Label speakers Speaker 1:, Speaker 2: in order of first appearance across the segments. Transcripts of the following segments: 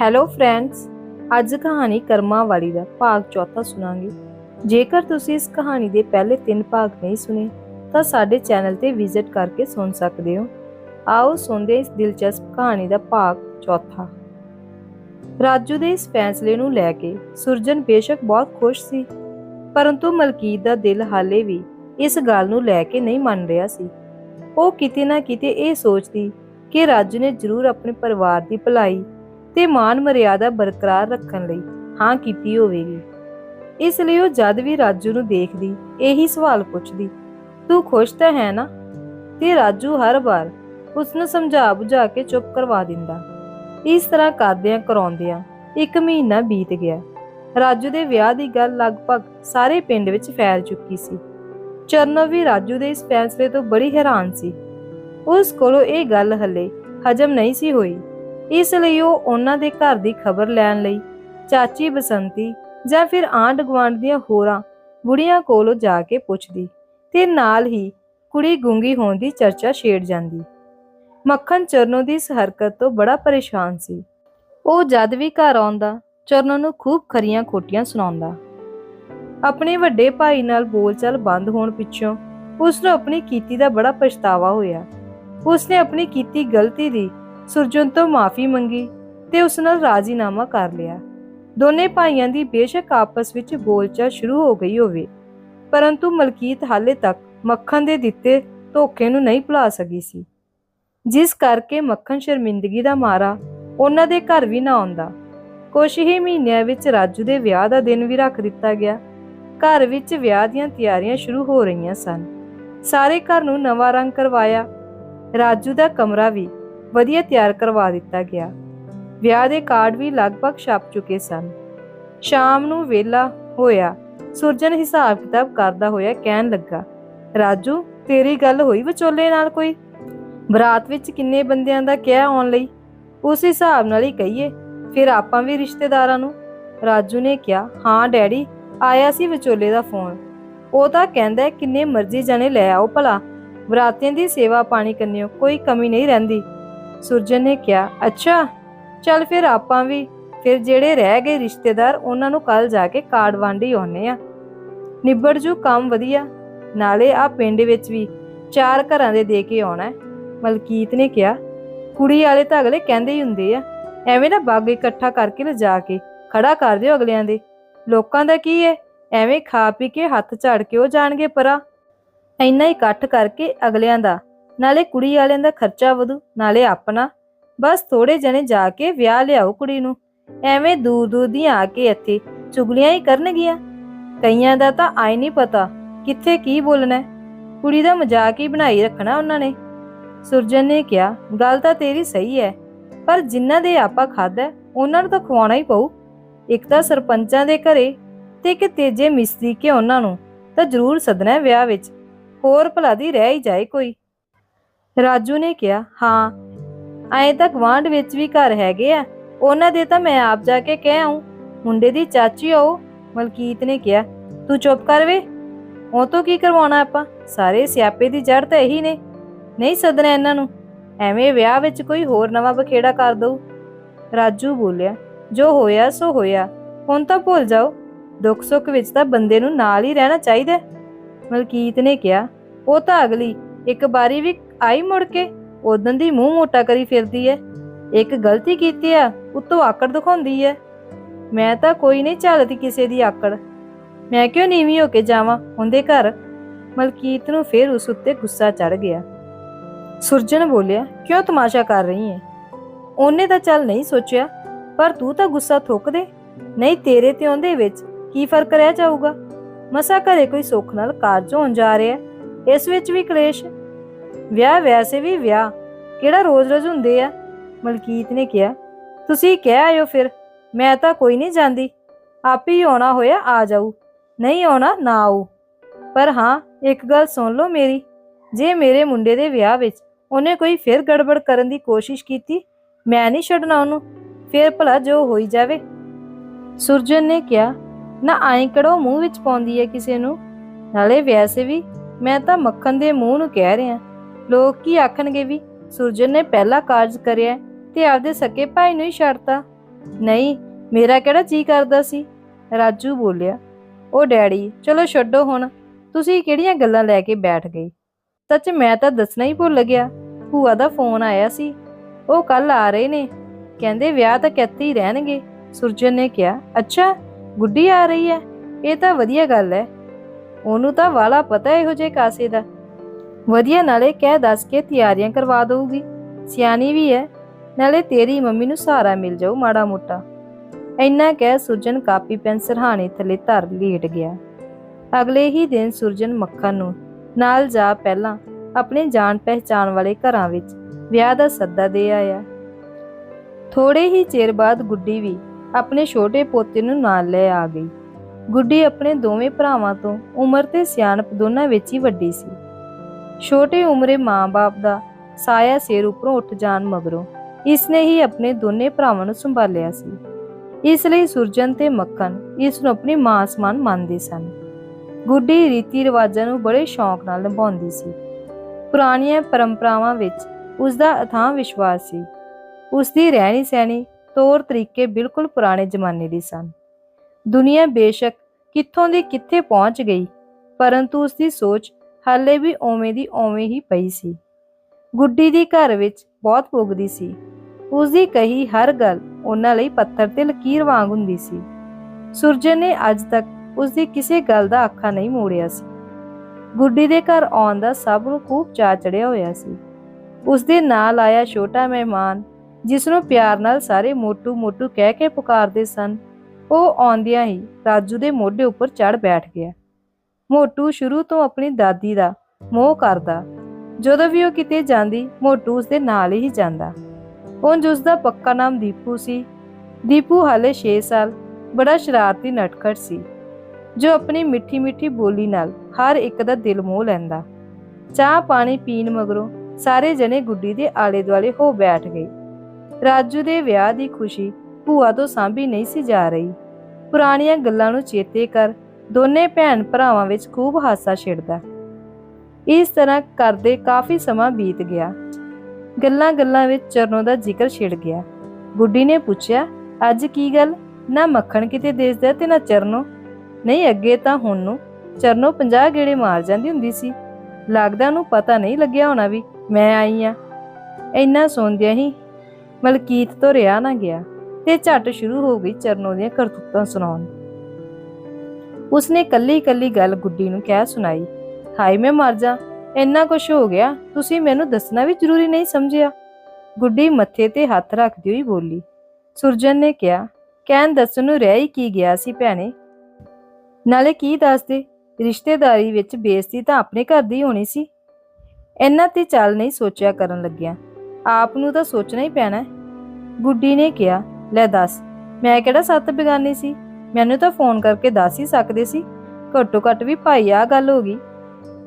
Speaker 1: Hello friends ਅੱਜ ਕਹਾਣੀ ਕਰਮਾਂ ਵਾਲੀ ਦਾ ਭਾਗ ਚੌਥਾ ਸੁਣਾਂਗੇ। ਜੇਕਰ ਤੁਸੀਂ ਇਸ ਕਹਾਣੀ ਦੇ ਪਹਿਲੇ ਤਿੰਨ ਭਾਗ ਨਹੀਂ ਸੁਣੇ, ਤਾਂ ਸਾਡੇ ਚੈਨਲ ਤੇ ਵਿਜ਼ਿਟ ਕਰਕੇ ਸੁਣ ਸਕਦੇ ਹੋ। ਆਓ ਸੁਣਦੇ ਇਸ ਦਿਲਚਸਪ ਕਹਾਣੀ ਦਾ ਭਾਗ ਚੌਥਾ। ਰਾਜੂ ਦੇ ਇਸ ਫੈਸਲੇ ਨੂੰ ਲੈ ਕੇ ਸੁਰਜਨ ਬੇਸ਼ੱਕ ਬਹੁਤ ਖੁਸ਼ ਸੀ, ਪਰੰਤੂ ਮਲਕੀਤ ਦਾ ਦਿਲ ਹਾਲੇ ਵੀ ਇਸ ਗੱਲ ਨੂੰ ਲੈ ਕੇ ਨਹੀਂ ਮੰਨ ਰਿਹਾ ਸੀ। ਉਹ ਕਿਤੇ ਨਾ ਕਿਤੇ ਇਹ ਸੋਚਦੀ ਕਿ ਰਾਜੂ ਨੇ ਜ਼ਰੂਰ ਆਪਣੇ ਪਰਿਵਾਰ ਦੀ ਭਲਾਈ ਤੇ ਮਾਨ ਮਰਿਆਦਾ ਬਰਕਰਾਰ ਰੱਖਣ ਲਈ ਹਾਂ ਕੀਤੀ ਹੋਵੇਗੀ। ਇਸ ਲਈ ਉਹ ਜਦ ਵੀ ਰਾਜੂ ਨੂੰ ਦੇਖਦੀ, ਇਹੀ ਸਵਾਲ ਪੁੱਛਦੀ, ਤੂੰ ਖੁਸ਼ ਤਾਂ ਹੈ ਨਾ? ਤੇ ਰਾਜੂ ਹਰ ਵਾਰ ਉਸ ਨੂੰ ਸਮਝਾ ਬੁਝਾ ਕੇ ਚੁੱਪ ਕਰਵਾ ਦਿੰਦਾ। ਇਸ ਤਰ੍ਹਾਂ ਕਰਦਿਆਂ ਕਰਾਉਂਦਿਆਂ ਇੱਕ ਮਹੀਨਾ ਬੀਤ ਗਿਆ। ਰਾਜੂ ਦੇ ਵਿਆਹ ਦੀ ਗੱਲ ਲਗਭਗ ਸਾਰੇ ਪਿੰਡ ਵਿੱਚ ਫੈਲ ਚੁੱਕੀ ਸੀ। ਚਰਨੋ ਵੀ ਰਾਜੂ ਦੇ ਇਸ ਫੈਸਲੇ ਤੋਂ ਬੜੀ ਹੈਰਾਨ ਸੀ। ਉਸ ਕੋਲੋਂ ਇਹ ਗੱਲ ਹੱਲੇ ਹਜਮ ਨਹੀਂ ਸੀ ਹੋਈ। ਇਸ ਲਈ ਉਹ ਉਹਨਾਂ ਦੇ ਘਰ ਦੀ ਖਬਰ ਲੈਣ ਲਈ ਚਾਚੀ ਬਸੰਤੀ ਜਾਂ ਫਿਰ ਆਂਢ ਗੁਆਂਢ ਦੀਆਂ ਹੋਰਾਂ ਬੁੜੀਆਂ ਕੋਲੋਂ ਜਾ ਕੇ ਪੁੱਛਦੀ ਤੇ ਨਾਲ ਹੀ ਕੁੜੀ ਗੁੰਗੀ ਹੋਣ ਦੀ ਚਰਚਾ ਛੇੜ ਜਾਂਦੀ। ਮੱਖਣ ਚਰਨੋ ਦੀ ਇਸ ਹਰਕਤ ਤੋਂ ਬੜਾ ਪਰੇਸ਼ਾਨ ਸੀ। ਉਹ ਜਦ ਵੀ ਘਰ ਆਉਂਦਾ, ਚਰਨੋ ਨੂੰ ਖੂਬ ਖਰੀਆਂ ਖੋਟੀਆਂ ਸੁਣਾਉਂਦਾ। ਆਪਣੇ ਵੱਡੇ ਭਾਈ ਨਾਲ ਬੋਲਚਾਲ ਬੰਦ ਹੋਣ ਪਿੱਛੋਂ ਉਸ ਨੂੰ ਆਪਣੀ ਕੀਤੀ ਦਾ ਬੜਾ ਪਛਤਾਵਾ ਹੋਇਆ। ਉਸਨੇ ਆਪਣੀ ਕੀਤੀ ਗਲਤੀ ਦੀ ਸੁਰਜਨ ਤੋਂ ਮਾਫੀ ਮੰਗੀ ਤੇ ਉਸ ਨਾਲ ਰਾਜ਼ੀਨਾਮਾ ਕਰ ਲਿਆ। ਦੋਨੇ ਭਾਈਆਂ ਦੀ ਬੇਸ਼ੱਕ ਆਪਸ ਵਿੱਚ ਬੋਲਚਾਲ ਸ਼ੁਰੂ ਹੋ ਗਈ ਹੋਵੇ, ਪਰੰਤੂ ਮਲਕੀਤ ਹਾਲੇ ਤੱਕ ਮੱਖਣ ਦੇ ਦਿੱਤੇ ਧੋਖੇ ਨੂੰ ਨਹੀਂ ਭੁਲਾ ਸਕੀ ਸੀ। ਜਿਸ ਕਰਕੇ ਮੱਖਣ ਸ਼ਰਮਿੰਦਗੀ ਦਾ ਮਾਰਾ ਉਹਨਾਂ ਦੇ ਘਰ ਵੀ ਨਾ ਆਉਂਦਾ। ਕੁਝ ਹੀ ਮਹੀਨਿਆਂ ਵਿੱਚ ਰਾਜੂ ਦੇ ਵਿਆਹ ਦਾ ਦਿਨ ਵੀ ਰੱਖ ਦਿੱਤਾ ਗਿਆ। ਘਰ ਵਿੱਚ ਵਿਆਹ ਦੀਆਂ ਤਿਆਰੀਆਂ ਸ਼ੁਰੂ ਹੋ ਰਹੀਆਂ ਸਨ। ਸਾਰੇ ਘਰ ਨੂੰ ਨਵਾਂ ਰੰਗ ਕਰਵਾਇਆ। ਰਾਜੂ ਦਾ ਕਮਰਾ ਵੀ ਵਧੀਆ ਤਿਆਰ ਕਰਵਾ ਦਿੱਤਾ ਗਿਆ। ਵਿਆਹ ਦੇ ਕਾਰਡ ਵੀ ਲਗਭਗ ਛਪ ਚੁੱਕੇ ਸਨ। ਸ਼ਾਮ ਨੂੰ ਵੇਲਾ ਹੋਇਆ, ਸੁਰਜਨ ਹਿਸਾਬ ਕਿਤਾਬ ਕਰਦਾ ਹੋਇਆ ਕਹਿਣ ਲੱਗਾ, ਰਾਜੂ, ਤੇਰੀ ਗੱਲ ਹੋਈ ਵਿਚੋਲੇ ਨਾਲ ਕੋਈ? ਬਰਾਤ ਵਿੱਚ ਕਿੰਨੇ ਬੰਦਿਆਂ ਦਾ ਕਿਹਾ ਆਉਣ ਲਈ? ਉਸ ਹਿਸਾਬ ਨਾਲ ਹੀ ਕਹੀਏ, ਫਿਰ ਆਪਾਂ ਵੀ ਰਿਸ਼ਤੇਦਾਰਾਂ ਨੂੰ? ਰਾਜੂ ਨੇ ਕਿਹਾ, ਹਾਂ, ਡੈਡੀ, ਆਇਆ ਸੀ ਵਿਚੋਲੇ ਦਾ ਫੋਨ। ਉਹ ਤਾਂ ਕਹਿੰਦਾ ਕਿੰਨੇ ਮਰਜ਼ੀ ਜਣੇ ਲੈ ਆਓ ਭਲਾ। ਬਰਾਤੀਆਂ ਦੀ ਸੇਵਾ ਪਾਣੀ ਕਰਨਿਓ, ਕੋਈ ਕਮੀ ਨਹੀਂ ਰਹਿੰਦੀ। ਸੁਰਜਨ ਨੇ ਕਿਹਾ, ਅੱਛਾ, ਚੱਲ ਫਿਰ ਆਪਾਂ ਵੀ। ਫਿਰ ਜਿਹੜੇ ਰਹਿ ਗਏ ਰਿਸ਼ਤੇਦਾਰ, ਉਹਨਾਂ ਨੂੰ ਕੱਲ ਜਾ ਕੇ ਕਾਰਡ ਵੰਡੀ ਆਉਨੇ ਆ ਨਿਬੜ ਜੂ ਕੰਮ ਵਧੀਆ। ਨਾਲੇ ਆ ਪਿੰਡ ਵਿੱਚ ਵੀ ਚਾਰ ਘਰਾਂ ਦੇ ਦੇ ਕੇ ਆਉਣਾ ਮਲਕੀਤ ਨੇ ਕਿਹਾ, ਕੁੜੀ ਵਾਲੇ ਤਾਂ ਅਗਲੇ ਕਹਿੰਦੇ ਹੀ ਹੁੰਦੇ ਆ, ਐਵੇਂ ਨਾ ਬਾਗ ਇਕੱਠਾ ਕਰਕੇ ਲਿਜਾ ਕੇ ਖੜਾ ਕਰ ਦਿਓ ਅਗਲਿਆਂ ਦੇ। ਲੋਕਾਂ ਦਾ ਕੀ ਹੈ ਐਵੇਂ ਖਾ ਪੀ ਕੇ ਹੱਥ ਝਾੜ ਕੇ ਉਹ ਜਾਣਗੇ ਪਰਾਂ। ਇੰਨਾ ਇਕੱਠ ਕਰਕੇ ਅਗਲਿਆਂ ਦਾ ਨਾਲੇ ਕੁੜੀ ਵਾਲਿਆਂ ਦਾ ਖਰਚਾ ਵਧੂ, ਨਾਲੇ ਆਪਣਾ। ਬਸ ਥੋੜੇ ਜਣੇ ਜਾ ਕੇ ਵਿਆਹ ਲਿਆਓ ਕੁੜੀ ਨੂੰ। ਐਵੇਂ ਦੂਰ ਦੂਰ ਦੀਆਂ ਆ ਕੇ ਇੱਥੇ ਚੁਗਲੀਆਂ ਹੀ ਕਰਨਗੀਆਂ। ਕਈਆਂ ਦਾ ਤਾਂ ਆਈ ਨਹੀਂ ਪਤਾ ਕਿੱਥੇ ਕੀ ਬੋਲਣਾ ਕੁੜੀ ਦਾ ਮਜ਼ਾਕ ਹੀ ਬਣਾਈ ਰੱਖਣਾ ਉਹਨਾਂ ਨੇ। ਸੁਰਜਨ ਨੇ ਕਿਹਾ, ਗੱਲ ਤਾਂ ਤੇਰੀ ਸਹੀ ਹੈ, ਪਰ ਜਿਨ੍ਹਾਂ ਦੇ ਆਪਾਂ ਖਾਦਾ ਉਹਨਾਂ ਨੂੰ ਤਾਂ ਖਵਾਉਣਾ ਹੀ ਪਊ। ਇੱਕ ਤਾਂ ਸਰਪੰਚਾਂ ਦੇ ਘਰੇ ਤੇ ਇੱਕ ਤੇਜੇ ਮਿਸਤਰੀ ਕੇ ਉਹਨਾਂ ਨੂੰ ਤਾਂ ਜ਼ਰੂਰ ਸੱਦਣਾ ਵਿਆਹ ਵਿੱਚ। ਹੋਰ ਭਲਾ ਦੀ ਰਹਿ ਹੀ ਜਾਏ ਕੋਈ। ਰਾਜੂ ਨੇ ਕਿਹਾ, ਹਾਂ, ਐਂ ਤਾਂ ਗਵਾਂਢ ਵਿੱਚ ਵੀ ਘਰ ਹੈਗੇ ਆ, ਉਹਨਾਂ ਦੇ ਤਾਂ ਮੈਂ ਆਪ ਜਾ ਕੇ ਕਹਿ ਆਉਂ ਮੁੰਡੇ ਦੀ ਚਾਚੀ ਆਓ ਮਲਕੀਤ ਨੇ ਕਿਹਾ, ਤੂੰ ਚੁੱਪ ਕਰ ਵੇ, ਉਹ ਤੋਂ ਕੀ ਕਰਵਾਉਣਾ ਆਪਾਂ? ਸਾਰੇ ਸਿਆਪੇ ਦੀ ਜੜ ਤਾਂ ਇਹੀ ਨੇ। ਨਹੀਂ ਸੱਦਣਾ ਇਹਨਾਂ ਨੂੰ, ਐਵੇਂ ਵਿਆਹ ਵਿੱਚ ਕੋਈ ਹੋਰ ਨਵਾਂ ਬਖੇੜਾ ਕਰ ਦਊ? ਰਾਜੂ ਬੋਲਿਆ, ਜੋ ਹੋਇਆ, ਸੋ ਹੋਇਆ। ਹੁਣ ਤਾਂ ਭੁੱਲ ਜਾਓ, ਦੁੱਖ ਸੁੱਖ ਵਿੱਚ ਤਾਂ ਬੰਦੇ ਨੂੰ ਨਾਲ ਹੀ ਰਹਿਣਾ ਚਾਹੀਦਾ ਮਲਕੀਤ ਨੇ ਕਿਹਾ, ਉਹ ਤਾਂ ਅਗਲੀ, ਇੱਕ ਵਾਰੀ ਵੀ ਆਈ ਮੁੜ ਕੇ ਉਦੋਂ ਦੀ ਮੂੰਹ ਮੋਟਾ ਕਰੀ ਫਿਰਦੀ ਐ। ਇੱਕ ਗਲਤੀ ਕੀਤੀ ਆ, ਉਤੋਂ ਆਕੜ ਦਿਖਾਉਂਦੀ ਐ। ਮੈਂ ਤਾਂ ਕੋਈ ਨਹੀਂ ਝੱਲਦੀ ਕਿਸੇ ਦੀ ਆਕੜ। ਮੈਂ ਕਿਉਂ ਨੀਵੀਂ ਹੋ ਕੇ ਜਾਵਾਂ ਉਹਦੇ ਘਰ? ਮਲਕੀਤ ਨੂੰ ਫੇਰ ਉਸ ਉੱਤੇ ਗੁੱਸਾ ਚੜ ਗਿਆ। ਸੁਰਜਨ ਬੋਲਿਆ, ਕਿਉਂ ਤਮਾਸ਼ਾ ਕਰ ਰਹੀ ਹੈ ਉਹਨੇ ਤਾਂ ਚੱਲ ਨਹੀਂ ਸੋਚਿਆ, ਪਰ ਤੂੰ ਤਾਂ ਗੁੱਸਾ ਥੁੱਕ ਦੇ। ਨਹੀਂ, ਤੇਰੇ ਤੇ ਉਹਦੇ ਵਿੱਚ ਕੀ ਫ਼ਰਕ ਰਹਿ ਜਾਊਗਾ? ਮਸਾ ਘਰੇ ਕੋਈ ਸੁੱਖ ਨਾਲ ਕਾਰਜ ਹੋਣ ਜਾ ਰਿਹਾ। ਇਸ ਵਿੱਚ ਵੀ ਕਲੇਸ਼ ਵਿਆਹ ਵੈਸੇ ਵੀ ਵਿਆਹ, ਕਿਹੜਾ ਰੋਜ਼-ਰੋਜ਼ ਹੁੰਦੇ ਆ? ਮਲਕੀਤ ਨੇ ਕਿਹਾ, ਤੁਸੀਂ ਕਹਿ ਆਇਓ ਫਿਰ, ਮੈਂ ਤਾਂ ਕੋਈ ਨਹੀਂ ਜਾਂਦੀ। ਆਪ ਹੀ ਆਉਣਾ ਹੋਇਆ ਆ ਜਾਊ, ਨਹੀਂ ਆਉਣਾ ਨਾ ਆਉ ਪਰ ਹਾਂ, ਇੱਕ ਗੱਲ ਸੁਣ ਲਓ ਮੇਰੀ, ਜੇ ਮੇਰੇ ਮੁੰਡੇ ਦੇ ਵਿਆਹ ਵਿੱਚ ਉਹਨੇ ਕੋਈ ਫਿਰ ਗੜਬੜ ਕਰਨ ਦੀ ਕੋਸ਼ਿਸ਼ ਕੀਤੀ, ਮੈਂ ਨਹੀਂ ਛੱਡਣਾ ਉਹਨੂੰ, ਫਿਰ ਭਲਾ ਜੋ ਹੋਈ ਜਾਵੇ। ਸੁਰਜਨ ਨੇ ਕਿਹਾ, ਨਾ ਐਂ ਕਿਹੜਾ ਮੂੰਹ ਵਿੱਚ ਪਾਉਂਦੀ ਹੈ ਕਿਸੇ ਨੂੰ। ਨਾਲੇ ਵੈਸੇ ਵੀ ਮੈਂ ਤਾਂ ਮੱਖਣ ਦੇ ਮੂੰਹ ਨੂੰ ਕਹਿ ਰਿਹਾ। ਲੋਕ ਕੀ ਆਖਣਗੇ ਵੀ ਸੁਰਜਨ ਨੇ ਪਹਿਲਾ ਕਾਰਜ ਕਰਿਆ ਤੇ ਆਪਦੇ ਸਕੇ ਭਾਈ ਨੂੰ ਹੀ ਛੱਡਤਾ। ਨਹੀਂ, ਮੇਰਾ ਕਿਹੜਾ ਜੀ ਕਰਦਾ ਸੀ? ਰਾਜੂ ਬੋਲਿਆ ਉਹ ਡੈਡੀ, ਚਲੋ ਛੱਡੋ ਹੁਣ, ਤੁਸੀਂ ਕਿਹੜੀਆਂ ਗੱਲਾਂ ਲੈ ਕੇ ਬੈਠ ਗਏ? ਸੱਚ ਮੈਂ ਤਾਂ ਦੱਸਣਾ ਹੀ ਭੁੱਲ ਗਿਆ, ਭੂਆ ਦਾ ਫੋਨ ਆਇਆ ਸੀ, ਉਹ ਕੱਲ ਆ ਰਹੇ ਨੇ, ਕਹਿੰਦੇ ਵਿਆਹ ਤਾਂ ਕਿੱਥੇ ਹੀ ਰਹਿਣਗੇ। ਸੁਰਜਨ ਨੇ ਕਿਹਾ, ਅੱਛਾ, ਗੁੱਡੀ ਆ ਰਹੀ ਹੈ, ਇਹ ਤਾਂ ਵਧੀਆ ਗੱਲ ਹੈ, ਉਹਨੂੰ ਤਾਂ ਵਾਲਾ ਪਤਾ ਇਹੋ ਜੇ ਕਾਸੇ ਦਾ। ਵਧੀਆ, ਨਾਲੇ ਕਹਿ ਦੱਸ ਕੇ ਤਿਆਰੀਆਂ ਕਰਵਾ ਦਊਗੀ। ਸਿਆਣੀ ਵੀ ਹੈ ਨਾਲੇ ਤੇਰੀ ਮੰਮੀ ਨੂੰ ਸਹਾਰਾ ਮਿਲ ਜਾਊ ਮਾੜਾ ਮੋਟਾ। ਇੰਨਾ ਕਹਿ ਸੁਰਜਨ ਕਾਪੀ ਪੈਨ ਸਰਹਾਣੇ ਥੱਲੇ ਧਰ ਲੇਟ ਗਿਆ। ਅਗਲੇ ਹੀ ਦਿਨ ਸੁਰਜਨ ਮੱਖਣ ਨੂੰ ਨਾਲ ਜਾ ਪਹਿਲਾਂ ਆਪਣੇ ਜਾਣ ਪਹਿਚਾਣ ਵਾਲੇ ਘਰਾਂ ਵਿੱਚ ਵਿਆਹ ਦਾ ਸੱਦਾ ਦੇ ਆਇਆ। ਥੋੜੇ ਹੀ ਚਿਰ ਬਾਅਦ ਗੁੱਡੀ ਵੀ ਆਪਣੇ ਛੋਟੇ ਪੋਤੇ ਨੂੰ ਨਾਲ ਲੈ ਆ ਗਈ। ਗੁੱਡੀ ਆਪਣੇ ਦੋਵੇਂ ਭਰਾਵਾਂ ਤੋਂ ਉਮਰ ਤੇ ਸਿਆਣਪ ਦੋਨਾਂ ਵਿੱਚ ਹੀ ਵੱਡੀ ਸੀ। ਛੋਟੇ ਉਮਰੇ ਮਾਂ-ਬਾਪ ਦਾ ਸਾਇਆ ਸਿਰ ਉੱਪਰੋਂ ਉੱਠ ਜਾਣ ਮਗਰੋਂ ਇਸਨੇ ਹੀ ਆਪਣੇ ਦੋਨੇ ਭਰਾਵਾਂ ਨੂੰ ਸੰਭਾਲਿਆ ਸੀ। ਇਸ ਲਈ ਸੁਰਜਨ ਤੇ ਮੱਖਣ ਇਸ ਨੂੰ ਆਪਣੀ ਮਾਂ ਸਮਾਨ ਮੰਨਦੇ ਸਨ। ਗੁੱਡੀ ਰੀਤੀ ਰਿਵਾਜਾਂ ਨੂੰ ਬੜੇ ਸ਼ੌਂਕ ਨਾਲ ਨਿਭਾਉਂਦੀ ਸੀ। ਪੁਰਾਣੀਆਂ ਪਰੰਪਰਾਵਾਂ ਵਿੱਚ ਉਸ ਦਾ ਅਥਾਹ ਵਿਸ਼ਵਾਸ ਸੀ। ਉਸ ਦੀ ਰਹਿਣੀ ਸਹਿਣੀ ਤੌਰ ਤਰੀਕੇ ਬਿਲਕੁਲ ਪੁਰਾਣੇ ਜ਼ਮਾਨੇ ਦੇ ਸਨ। ਦੁਨੀਆ ਬੇਸ਼ੱਕ ਕਿੱਥੋਂ ਦੀ ਕਿੱਥੇ ਪਹੁੰਚ ਗਈ, ਪਰੰਤੂ ਉਸ ਦੀ ਸੋਚ ਹਾਲੇ ਵੀ ਓਵੇਂ ਦੀ ਓਵੇਂ ਹੀ ਪਈ ਸੀ। ਗੁੱਡੀ ਦੀ ਘਰ ਵਿੱਚ ਬਹੁਤ ਪੁੱਗਦੀ ਸੀ। ਉਸ ਦੀ ਕਹੀ ਹਰ ਗੱਲ ਉਹਨਾਂ ਲਈ ਪੱਥਰ ਤੇ ਲਕੀਰ ਵਾਂਗ ਹੁੰਦੀ ਸੀ। ਸੁਰਜਨ ਨੇ ਅੱਜ ਤੱਕ ਉਸ ਦੀ ਕਿਸੇ ਗੱਲ ਦਾ ਅੱਖਾਂ ਨਹੀਂ ਮੋੜਿਆ ਸੀ। ਗੁੱਡੀ ਦੇ ਘਰ ਆਉਣ ਦਾ ਸਭ ਨੂੰ ਖੂਬ ਚਾਅ ਚੜਿਆ ਹੋਇਆ ਸੀ। ਉਸ ਦੇ ਨਾਲ ਆਇਆ ਛੋਟਾ ਮਹਿਮਾਨ, ਜਿਸ ਨੂੰ ਪਿਆਰ ਨਾਲ ਸਾਰੇ ਮੋਟੂ ਮੋਟੂ ਕਹਿ ਕੇ ਪੁਕਾਰਦੇ ਸਨ, ਉਹ ਆਉਂਦਿਆਂ ਹੀ ਰਾਜੂ ਦੇ ਮੋਢੇ ਉੱਪਰ ਚੜ ਬੈਠ ਗਿਆ। ਮੋਟੂ ਸ਼ੁਰੂ ਤੋਂ ਆਪਣੀ ਦਾਦੀ ਦਾ ਮੋਹ ਕਰਦਾ। ਜਦੋਂ ਵੀ ਉਹ ਕਿਤੇ ਜਾਂਦੀ, ਮੋਟੂ ਉਸ ਦੇ ਨਾਲ ਹੀ ਜਾਂਦਾ। ਉਂਝ ਉਸ ਦਾ ਪੱਕਾ ਨਾਮ ਦੀਪੂ ਸੀ। ਦੀਪੂ ਹਾਲੇ 6 ਸਾਲ, ਬੜਾ ਸ਼ਰਾਰਤੀ ਨਟਖਟ ਸੀ, ਜੋ ਆਪਣੀ ਮਿੱਠੀ ਮਿੱਠੀ ਬੋਲੀ ਨਾਲ ਹਰ ਇੱਕ ਦਾ ਦਿਲ ਮੋਹ ਲੈਂਦਾ। ਚਾਹ ਪਾਣੀ ਪੀਣ ਮਗਰੋਂ ਸਾਰੇ ਜਣੇ ਗੁੱਡੀ ਦੇ ਆਲੇ ਦੁਆਲੇ ਹੋ ਬੈਠ ਗਏ। ਰਾਜੂ ਦੇ ਵਿਆਹ ਦੀ ਖੁਸ਼ੀ ਭੂਆ ਤੋਂ ਸਾਂਭੀ ਨਹੀਂ ਸੀ ਜਾ ਰਹੀ। ਪੁਰਾਣੀਆਂ ਗੱਲਾਂ ਨੂੰ ਚੇਤੇ ਕਰ ਦੋਨੇ ਭੈਣ ਭਰਾਵਾਂ ਵਿੱਚ ਖੂਬ ਹਾਸਾ ਛਿੜਦਾ। ਇਸ ਤਰ੍ਹਾਂ ਕਰਦੇ ਕਾਫੀ ਸਮਾਂ ਬੀਤ ਗਿਆ। ਗੱਲਾਂ-ਗੱਲਾਂ ਵਿੱਚ ਚਰਨੋਂ ਦਾ ਜ਼ਿਕਰ ਛਿੜ ਗਿਆ। ਗੁੱਡੀ ਨੇ ਪੁੱਛਿਆ, ਅੱਜ ਕੀ ਗੱਲ? ਨਾ ਮੱਖਣ ਕਿਤੇ ਦੇਸਦਾ ਤੇ ਨਾ ਚਰਨੋਂ? ਨਹੀਂ, ਅੱਗੇ ਤਾਂ ਹੁਣ ਨੂੰ। ਚਰਨੋਂ 50 ਗੇੜੇ ਮਾਰ ਜਾਂਦੀ ਹੁੰਦੀ ਸੀ। ਲੱਗਦਾ ਉਹਨੂੰ ਪਤਾ ਨਹੀਂ ਲੱਗਿਆ ਹੋਣਾ ਵੀ ਮੈਂ ਆਈ ਆ। ਇੰਨਾ ਸੌਂਦਿਆਂ ਹੀ ਮਲਕੀਤ ਤੋਂ ਰਿਆ ਨਾ ਗਿਆ ਤੇ ਝੱਟ ਸ਼ੁਰੂ ਹੋ ਗਈ ਚਰਨੋਂ ਦੀਆਂ ਕਰਤੂਤਾਂ ਸੁਣਾਉਣ। ਉਸਨੇ ਕੱਲੀ ਕੱਲੀ ਗੱਲ ਗੁੱਡੀ ਨੂੰ ਕਹਿ ਸੁਣਾਈ। ਹਾਏ, ਮੈਂ ਮਰ ਜਾ। ਇੰਨਾ ਕੁਝ ਹੋ ਗਿਆ, ਤੁਸੀਂ ਮੈਨੂੰ ਦੱਸਣਾ ਵੀ ਜ਼ਰੂਰੀ ਨਹੀਂ ਸਮਝਿਆ। ਗੁੱਡੀ ਮੱਥੇ ਤੇ ਹੱਥ ਰੱਖਦੀ ਹੋਈ ਬੋਲੀ। ਸੁਰਜਨ ਨੇ ਕਿਹਾ, ਕਹਿਣ ਦੱਸਣ ਨੂੰ ਰਹਿ ਹੀ ਕੀ ਗਿਆ ਸੀ ਭੈਣੇ? ਨਾਲੇ ਕੀ ਦੱਸਦੇ? ਰਿਸ਼ਤੇਦਾਰੀ ਵਿੱਚ ਬੇਇੱਜ਼ਤੀ ਤਾਂ ਆਪਣੇ ਘਰ ਦੀ ਹੋਣੀ ਸੀ। ਇੰਨਾ ਤੇ ਚੱਲ ਨਹੀਂ ਸੋਚਿਆ ਕਰਨ ਲੱਗਿਆ। ਆਪ ਨੂੰ ਤਾਂ ਸੋਚਣਾ ਹੀ ਪੈਣਾ ਗੁੱਡੀ ਨੇ ਕਿਹਾ, ਲੈ ਦੱਸ, ਮੈਂ ਕਿਹੜਾ ਸੱਤ ਬਿਗਾਨੀ ਸੀ? ਮੈਨੂੰ ਤਾਂ ਫੋਨ ਕਰਕੇ ਦੱਸ ਹੀ ਸਕਦੇ ਸੀ। ਘੱਟੋ ਘੱਟ ਵੀ ਭਾਈ ਆ ਗੱਲ ਹੋ ਗਈ।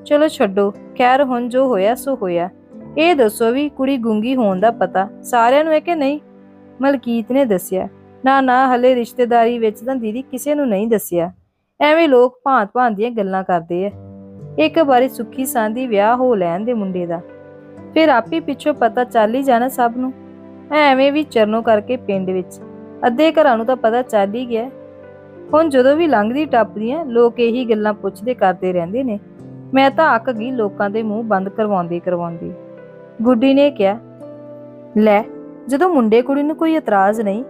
Speaker 1: ਚਲੋ ਛੱਡੋ, ਖੈਰ ਹੁਣ ਜੋ ਹੋਇਆ ਸੋ ਹੋਇਆ। ਇਹ ਦੱਸੋ ਵੀ ਕੁੜੀ ਗੁੰਗੀ ਹੋਣ ਦਾ ਪਤਾ, ਸਾਰਿਆਂ ਨੂੰ ਹੈ ਕਿ ਨਹੀਂ? ਮਲਕੀਤ ਨੇ ਦੱਸਿਆ। ਨਾ ਨਾ, ਹਲੇ ਰਿਸ਼ਤੇਦਾਰੀ ਵਿੱਚ ਤਾਂ ਦੀਦੀ ਕਿਸੇ ਨੂੰ ਨਹੀਂ ਦੱਸਿਆ। ਐਵੇਂ ਲੋਕ ਭਾਂਤ ਭਾਂਤ ਦੀਆਂ ਗੱਲਾਂ ਕਰਦੇ ਐ ਇੱਕ ਵਾਰੀ ਸੁੱਖੀ ਸਾਂਦੀ ਵਿਆਹ ਹੋ ਲੈਣ ਦੇ ਮੁੰਡੇ ਦਾ। ਫਿਰ ਆਪੀ ਪਿੱਛੋਂ ਪਤਾ ਚੱਲ ਹੀ ਜਾਣਾ ਸਭ ਨੂੰ। ਐਵੇਂ ਵੀ ਚਰਨੋਂ ਕਰਕੇ ਪਿੰਡ ਵਿੱਚ। ਅੱਧੇ ਘਰਾਂ ਨੂੰ ਤਾਂ ਪਤਾ ਚੱਲ ਹੀ ਗਿਆ। ਹੁਣ ਜਦੋਂ ਵੀ ਲੰਘਦੀ ਟੱਪਦੀਆਂ, ਲੋਕ ਇਹੀ ਗੱਲਾਂ ਪੁੱਛਦੇ ਕਰਦੇ ਰਹਿੰਦੇ ਨੇ। ਮੈਂ ਤਾਂ ਅੱਕ ਗਈ ਲੋਕਾਂ ਦੇ ਮੂੰਹ ਬੰਦ ਕਰਵਾਉਂਦੇ ਕਰਵਾਉਂਦੇ। ਗੁੱਡੀ ਨੇ ਕਿਹਾ, ਲੈ, ਜਦੋਂ ਮੁੰਡੇ ਕੁੜੀ ਨੂੰ ਕੋਈ ਇਤਰਾਜ਼ ਨਹੀਂ,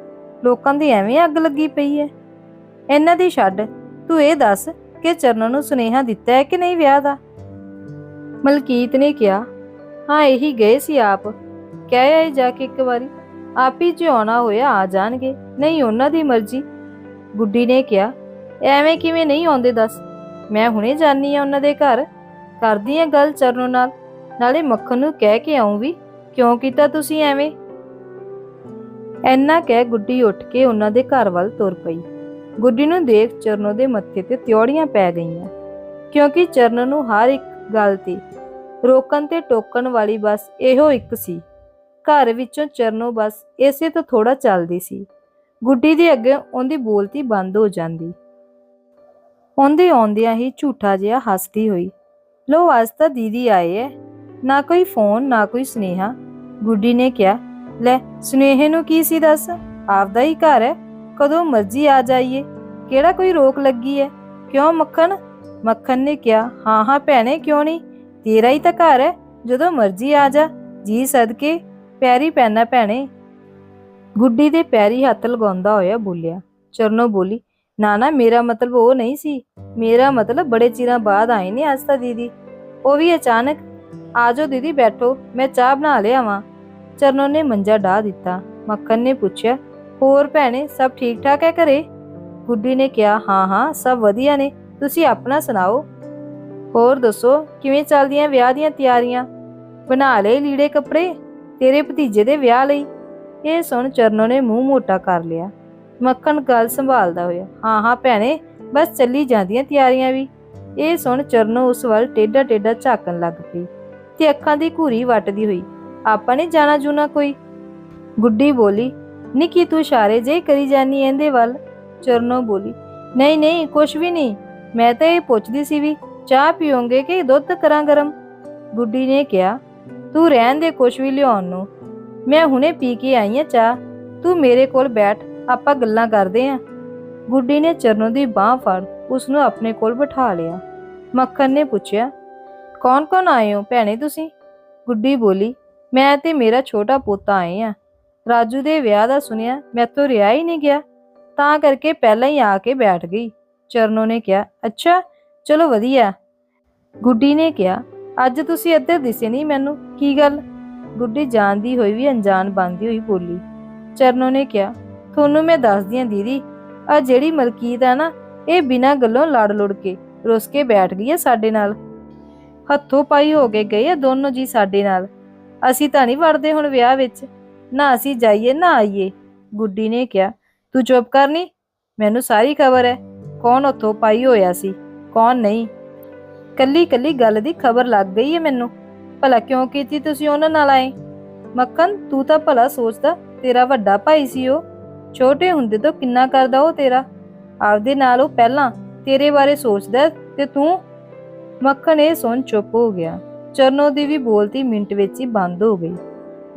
Speaker 1: ਲੋਕਾਂ ਦੀ ਐਵੇਂ ਅੱਗ ਲੱਗੀ ਪਈ ਐ। ਇਹਨਾਂ ਦੀ ਛੱਡ, ਤੂੰ ਇਹ ਦੱਸ ਕਿ ਚਰਨ ਨੂੰ ਸੁਨੇਹਾ ਦਿੱਤਾ ਹੈ ਕਿ ਨਹੀਂ ਵਿਆਹ ਦਾ? ਮਲਕੀਤ ਨੇ ਕਿਹਾ, ਹਾਂ, ਇਹੀ ਗਏ ਸੀ ਆਪ। ਕਹਿ ਆਏ ਜਾ ਕੇ ਇੱਕ ਵਾਰੀ, ਆਪ ਹੀ ਜੇ ਆਉਣਾ ਹੋਇਆ ਆ ਜਾਣਗੇ। ਨਹੀਂ, ਉਹਨਾਂ ਦੀ ਮਰਜ਼ੀ। ਗੁੱਡੀ ਨੇ ਕਿਹਾ, ਐਵੇਂ ਕਿਵੇਂ ਨਹੀਂ ਆਉਂਦੇ ਦੱਸ? ਮੈਂ ਹੁਣੇ ਜਾਣੀ ਆ ਉਹਨਾਂ ਦੇ ਘਰ। ਕਰਦੀ ਆ ਗੱਲ ਚਰਨੋ ਨਾਲ। ਨਾਲੇ ਮੱਖਣ ਨੂੰ ਕਹਿ ਕੇ ਆਉਂ ਵੀ, ਕਿਉਂ ਕੀਤਾ ਤੁਸੀਂ ਐਵੇਂ? ਐਨਾ ਕਹਿ ਗੁੱਡੀ ਉੱਠ ਕੇ ਉਹਨਾਂ ਦੇ ਘਰ ਵੱਲ ਤੁਰ ਪਈ। ਗੁੱਡੀ ਨੂੰ ਦੇਖ ਚਰਨੋ ਦੇ ਮੱਥੇ ਤੇ ਤਿਉੜੀਆਂ ਪੈ ਗਈਆਂ। ਕਿਉਂਕਿ ਚਰਨ ਨੂੰ ਹਰ ਇੱਕ ਗੱਲ ਤੇ ਰੋਕਣ ਤੇ ਟੋਕਣ ਵਾਲੀ ਬਸ ਇਹੋ ਇੱਕ ਸੀ। ਘਰ ਵਿੱਚੋਂ ਚਰਨੋ ਬਸ ਇਸੇ ਤੋਂ ਥੋੜਾ ਚੱਲਦੀ ਸੀ। ਗੁੱਡੀ ਦੇ ਅੱਗੇ ਉਹਦੀ ਬੋਲਤੀ ਬੰਦ ਹੋ ਜਾਂਦੀ। ਉਹਦੇ ਆਉਂਦਿਆਂ ਹੀ ਝੂਠਾ ਜਿਹਾ ਹੱਸਦੀ ਹੋਈ ਲੋ ਅੱਜ ਤਾਂ ਦੀਦੀ ਆਏ ਐ, ਨਾ ਕੋਈ ਫੋਨ, ਨਾ ਕੋਈ ਸੁਨੇਹਾ। ਗੁੱਡੀ ਨੇ ਕਿਹਾ, ਲੈ, ਸੁਨੇਹੇ ਨੂੰ ਕੀ ਸੀ ਦੱਸ? ਆਪਦਾ ਹੀ ਘਰ ਹੈ ਕਦੋਂ ਮਰਜ਼ੀ ਆ ਜਾਈਏ। ਕਿਹੜਾ ਕੋਈ ਰੋਕ ਲੱਗੀ ਹੈ ਕਿਉਂ ਮੱਖਣ? ਮੱਖਣ ਨੇ ਕਿਹਾ, ਹਾਂ ਹਾਂ ਭੈਣੇ, ਕਿਉਂ ਨਹੀਂ? ਤੇਰਾ ਹੀ ਤਾਂ ਘਰ ਹੈ ਜਦੋਂ ਮਰਜ਼ੀ ਆ ਜਾ। ਜੀ ਸਦਕੇ, ਪੈਰੀ ਪੈਣਾ ਭੈਣੇ। ਗੁੱਡੀ ਦੇ ਪੈਰੀ ਹੱਥ ਲਗਾਉਂਦਾ ਹੋਇਆ ਬੋਲਿਆ, ਚਰਨੋ ਬੋਲੀ, ਨਾ ਨਾ, ਮੇਰਾ ਮਤਲਬ ਉਹ ਨਹੀਂ ਸੀ। ਮੇਰਾ ਮਤਲਬ ਬੜੇ ਚਿਰਾਂ ਬਾਅਦ ਆਏ ਨੇ ਅੱਜ ਤਾਂ ਦੀਦੀ। ਉਹ ਵੀ ਅਚਾਨਕ, ਆਜੋ ਦੀਦੀ, ਬੈਠੋ, ਮੈਂ ਚਾਹ ਬਣਾ ਲਿਆਵਾਂ ਚਰਨੋ ਨੇ ਮੰਜਾ ਢਾ ਦਿੱਤਾ। ਮੱਖਣ ਨੇ ਪੁੱਛਿਆ, ਹੋਰ ਭੈਣੇ, ਸਭ ਠੀਕ ਠਾਕ ਹੈ ਘਰੇ? ਗੁੱਡੀ ਨੇ ਕਿਹਾ, ਹਾਂ ਹਾਂ, ਸਭ ਵਧੀਆ ਨੇ, ਤੁਸੀਂ ਆਪਣਾ ਸੁਣਾਓ? ਹੋਰ ਦੱਸੋ, ਕਿਵੇਂ ਚੱਲਦੀਆਂ ਵਿਆਹ ਦੀਆਂ ਤਿਆਰੀਆਂ? ਬਣਾ ਲਏ ਲੀੜੇ ਕੱਪੜੇ? ਤੇਰੇ ਭਤੀਜੇ ਦੇ ਵਿਆਹ ਲਈ? ਇਹ ਸੁਣ ਚਰਨੋ ਨੇ ਮੂੰਹ ਮੋਟਾ ਕਰ ਲਿਆ। ਮੱਖਣ ਗੱਲ ਸੰਭਾਲਦਾ ਹੋਇਆ। ਹਾਂ ਹਾਂ ਭੈਣੇ, ਬਸ ਚੱਲੀ ਜਾਂਦੀਆਂ ਤਿਆਰੀਆਂ ਵੀ। ਇਹ ਸੁਣ ਚਰਨੋ ਉਸ ਵੱਲ ਟੇਡਾ ਟੇਡਾ ਝਾਕਣ ਲੱਗ ਪਈ ਤੇ ਅੱਖਾਂ ਦੀ ਘੂਰੀ ਵੱਟਦੀ ਹੋਈ। ਆਪਾਂ ਨੇ ਜਾਣਾ ਜੂਨਾ ਕੋਈ? ਗੁੱਡੀ ਬੋਲੀ, ਨਿੱਕੀ ਤੂੰ ਇਸ਼ਾਰੇ ਜੇ ਕਰੀ ਜਾਨੀ ਇਹਦੇ ਵੱਲ। ਚਰਨੋ ਬੋਲੀ, ਨਹੀਂ ਨਹੀਂ, ਕੁਛ ਵੀ ਨਹੀਂ। ਮੈਂ ਤਾਂ ਇਹ ਪੁੱਛਦੀ ਸੀ ਵੀ ਚਾਹ ਪੀਓਗੇ ਕਿ ਦੁੱਧ ਕਰਾਂ ਗਰਮ? ਗੁੱਡੀ ਨੇ ਕਿਹਾ, ਤੂੰ ਰਹਿਣ ਦੇ ਕੁਛ ਵੀ ਲਿਆਉਣ ਨੂੰ। ਮੈਂ ਹੁਣੇ ਪੀ ਕੇ ਆਈ ਆ ਚਾਹ। ਤੂੰ ਮੇਰੇ ਕੋਲ ਬੈਠ, ਆਪਾਂ ਗੱਲਾਂ ਕਰਦੇ ਆਂ ਗੁੱਡੀ ਨੇ ਚਰਨੋ ਦੀ ਬਾਹ ਫੜ ਉਸ ਨੂੰ ਆਪਣੇ ਕੋਲ ਬਿਠਾ ਲਿਆ। ਮੱਖਣ ਨੇ ਪੁੱਛਿਆ, ਕੌਣ ਕੌਣ ਆਏ ਹੋ ਭੈਣੇ ਤੁਸੀਂ? ਗੁੱਡੀ ਬੋਲੀ, ਮੈਂ ਤੇ ਮੇਰਾ ਛੋਟਾ ਪੋਤਾ ਆਏ ਆ ਰਾਜੂ ਦੇ ਵਿਆਹ ਦਾ ਸੁਣਿਆ ਮੈਂ ਤੋਂ ਰਿਹਾ ਹੀ ਨਹੀਂ ਗਿਆ। ਤਾਂ ਕਰਕੇ ਪਹਿਲਾਂ ਹੀ ਆ ਕੇ ਬੈਠ ਗਈ। ਚਰਨੋ ਨੇ ਕਿਹਾ, ਅੱਛਾ, ਚਲੋ ਵਧੀਆ। ਗੁੱਡੀ ਨੇ ਕਿਹਾ, ਅੱਜ ਤੁਸੀਂ ਇੱਧਰ ਦਿਸੇ ਨਹੀਂ ਮੈਨੂੰ, ਕੀ ਗੱਲ? ਗੁੱਡੀ ਜਾਣਦੀ ਹੋਈ ਵੀ ਅਣਜਾਣ ਬਣਦੀ ਹੋਈ ਬੋਲੀ। ਚਰਨੋ ਨੇ ਕਿਹਾ, ਤੁਹਾਨੂੰ ਮੈਂ ਦੱਸਦੀ ਆਂ ਦੀਦੀ, ਆ ਜਿਹੜੀ ਮਲਕੀਤ ਆ ਨਾ, ਇਹ ਬਿਨਾਂ ਗੱਲੋਂ ਲੜ ਲੁੜ ਕੇ ਰੁੱਸ ਕੇ ਬੈਠ ਗਈ ਆ ਸਾਡੇ ਨਾਲ। ਹੱਥੋਂ ਪਾਈ ਹੋ ਕੇ ਗਏ ਆ ਦੋਨੋਂ ਜੀ ਸਾਡੇ ਨਾਲ। ਅਸੀਂ ਤਾਂ ਨਹੀਂ ਵੜਦੇ ਹੁਣ ਵਿਆਹ ਵਿੱਚ। ਨਾ ਅਸੀਂ ਜਾਈਏ, ਨਾ ਆਈਏ। ਗੁੱਡੀ ਨੇ ਕਿਹਾ, ਤੂੰ ਚੁੱਪ ਕਰਨੀ ਮੈਨੂੰ ਸਾਰੀ ਖਬਰ ਹੈ ਕੌਣ ਉੱਥੋਂ ਪਾਈ ਹੋਇਆ ਸੀ, ਕੌਣ ਨਹੀਂ? ਕੱਲੀ ਕੱਲੀ ਗੱਲ ਦੀ ਖਬਰ ਲੱਗ ਗਈ ਹੈ ਮੈਨੂੰ। ਭਲਾ ਕਿਉਂ ਕੀਤੀ ਤੁਸੀਂ ਉਹਨਾਂ ਨਾਲ ਆਏ? ਮੱਖਣ ਤੂੰ ਤਾਂ ਭਲਾ ਸੋਚਦਾ, ਤੇਰਾ ਵੱਡਾ ਭਾਈ ਸੀ ਉਹ। ਛੋਟੇ ਹੁੰਦੇ ਤੋਂ ਕਿੰਨਾ ਕਰਦਾ ਉਹ ਤੇਰਾ? ਆਪਦੇ ਨਾਲ ਉਹ ਪਹਿਲਾਂ ਤੇਰੇ ਬਾਰੇ ਸੋਚਦਾ ਤੇ ਤੂੰ? ਮੱਖਣ ਇਹ ਸੁਣ ਚੁੱਪ ਹੋ ਗਿਆ। ਚਰਨੋ ਦੀ ਵੀ ਬੋਲਤੀ ਮਿੰਟ ਵਿੱਚ ਹੀ ਬੰਦ ਹੋ ਗਈ।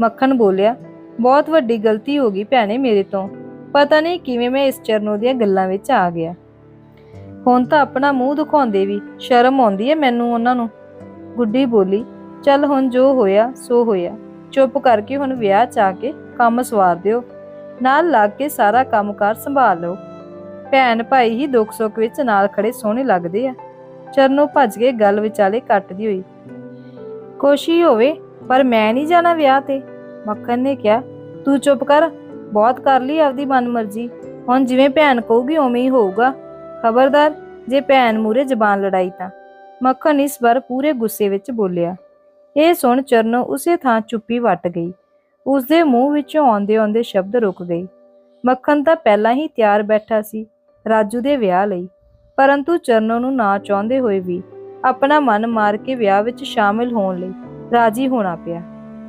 Speaker 1: ਮੱਖਣ ਬੋਲਿਆ, ਬਹੁਤ ਵੱਡੀ ਗਲਤੀ ਹੋ ਗਈ ਭੈਣੇ ਮੇਰੇ ਤੋਂ। ਪਤਾ ਨਹੀਂ ਕਿਵੇਂ ਮੈਂ ਇਸ ਚਰਨੋ ਦੀਆਂ ਗੱਲਾਂ ਵਿੱਚ ਆ ਗਿਆ। ਹੁਣ ਤਾਂ ਆਪਣਾ ਮੂੰਹ ਦਿਖਾਉਂਦੇ ਵੀ ਸ਼ਰਮ ਆਉਂਦੀ ਹੈ ਮੈਨੂੰ ਉਹਨਾਂ ਨੂੰ। ਗੁੱਡੀ ਬੋਲੀ ਚੱਲ ਹੁਣ ਜੋ ਹੋਇਆ, ਸੋ ਹੋਇਆ। ਚੁੱਪ ਕਰਕੇ ਹੁਣ ਵਿਆਹ ਚ ਆ ਕੇ ਕੰਮ ਸਵਾਰ ਦਿਓ। ਨਾਲ ਲੱਗ ਕੇ ਸਾਰਾ ਕੰਮਕਾਰ ਸੰਭਾਲ ਲਓ। ਭੈਣ ਭਾਈ ਹੀ ਦੁੱਖ ਸੁੱਖ ਵਿੱਚ ਨਾਲ ਖੜੇ ਸੋਹਣੇ ਲੱਗਦੇ ਆ। ਚਰਨੋ ਭੱਜ ਕੇ ਗੱਲ ਵਿਚਾਲੇ ਕੱਟਦੀ ਹੋਈ। ਕੋਸ਼ੀ ਹੋਵੇ, ਪਰ ਮੈਂ ਨਹੀਂ ਜਾਣਾ ਵਿਆਹ ਤੇ। ਮੱਖਣ ਨੇ ਕਿਹਾ, ਤੂੰ ਚੁੱਪ ਕਰ, ਬਹੁਤ ਕਰ ਲਈ ਆਪਦੀ ਮਨਮਰਜ਼ੀ। ਹੁਣ ਜਿਵੇਂ ਭੈਣ ਕਹੂਗੀ, ਉਵੇਂ ਹੀ ਹੋਊਗਾ। ਖਬਰਦਾਰ, ਜੇ ਭੈਣ ਮੂਰੇ ਜ਼ਬਾਨ ਲੜਾਈ ਤਾਂ। ਮੱਖਣ ਇਸ ਵਾਰ ਪੂਰੇ ਗੁੱਸੇ ਵਿੱਚ ਬੋਲਿਆ। ਇਹ ਸੁਣ ਚਰਨੋ ਉਸੇ ਥਾਂ ਚੁੱਪੀ ਵੱਟ ਗਈ। ਉਸ ਦੇ ਮੂੰਹ ਵਿੱਚੋਂ ਆਉਂਦੇ ਆਉਂਦੇ ਸ਼ਬਦ ਰੁਕ ਗਏ। ਮੱਖਣ ਤਾਂ ਪਹਿਲਾਂ ਹੀ ਤਿਆਰ ਬੈਠਾ ਸੀ, ਰਾਜੂ ਦੇ ਵਿਆਹ ਲਈ। ਪਰੰਤੂ ਚਰਨੋ ਨੂੰ ਨਾ ਚਾਹੁੰਦੇ ਹੋਏ ਵੀ ਆਪਣਾ ਮਨ ਮਾਰ ਕੇ ਵਿਆਹ ਵਿੱਚ ਸ਼ਾਮਿਲ ਹੋਣ ਲਈ ਰਾਜੀ ਹੋਣਾ ਪਿਆ।